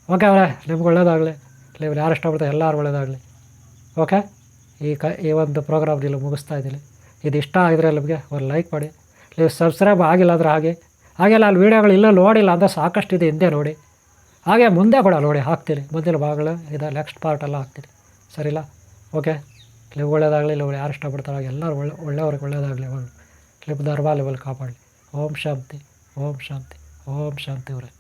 Speaker 1: ಓಕೆ ಅವರೇ, ನಿಮ್ಗೆ ಒಳ್ಳೇದಾಗಲಿ. ನೀವು ಯಾರು ಇಷ್ಟಪಡ್ತಾರೆ ಎಲ್ಲರೂ ಒಳ್ಳೆಯದಾಗಲಿ ಓಕೆ ಈ ಕ, ಈ ಒಂದು ಪ್ರೋಗ್ರಾಮ್ ಇಲ್ಲಿ ಮುಗಿಸ್ತಾ ಇದ್ದೀನಿ. ಇದು ಇಷ್ಟ ಆಗಿದ್ರೆ ನಿಮಗೆ ಒಂದು ಲೈಕ್ ಮಾಡಿ. ನೀವು ಸಬ್ಸ್ಕ್ರೈಬ್ ಆಗಿಲ್ಲ ಅಂದರೆ ಹಾಗೆ. ಹಾಗೆಲ್ಲ ಅಲ್ಲಿ ವೀಡಿಯೋಗಳು ಇಲ್ಲ ನೋಡಿಲ್ಲ ಅಂದರೆ ಸಾಕಷ್ಟು ಇದೆ ಹಿಂದೆ ನೋಡಿ. ಹಾಗೆ ಮುಂದೆ ಕೂಡ ನೋಡಿ, ಹಾಕ್ತೀನಿ. ಮುಂದಿನ ಭಾಗಗಳು, ಇದು ನೆಕ್ಸ್ಟ್ ಪಾರ್ಟೆಲ್ಲ ಹಾಕ್ತೀನಿ. ಸರಿಲ್ಲ ಓಕೆ ಕ್ಲಿಪ್ ಒಳ್ಳೇದಾಗಲಿ ಇಲ್ಲ ಯಾರು ಇಷ್ಟಪಡ್ತಾರೋ ಎಲ್ಲರೂ ಒಳ್ಳೆ, ಒಳ್ಳೆಯವ್ರಿಗೆ ಒಳ್ಳೇದಾಗಲಿ ಕ್ಲಿಪ್ ಧರ್ಮ ಲೆವೆಲ್ ಕಾಪಾಡಲಿ. ಓಂ ಶಾಂತಿ ಓಂ ಶಾಂತಿ ಓಂ ಶಾಂತಿ ಅವರೇ.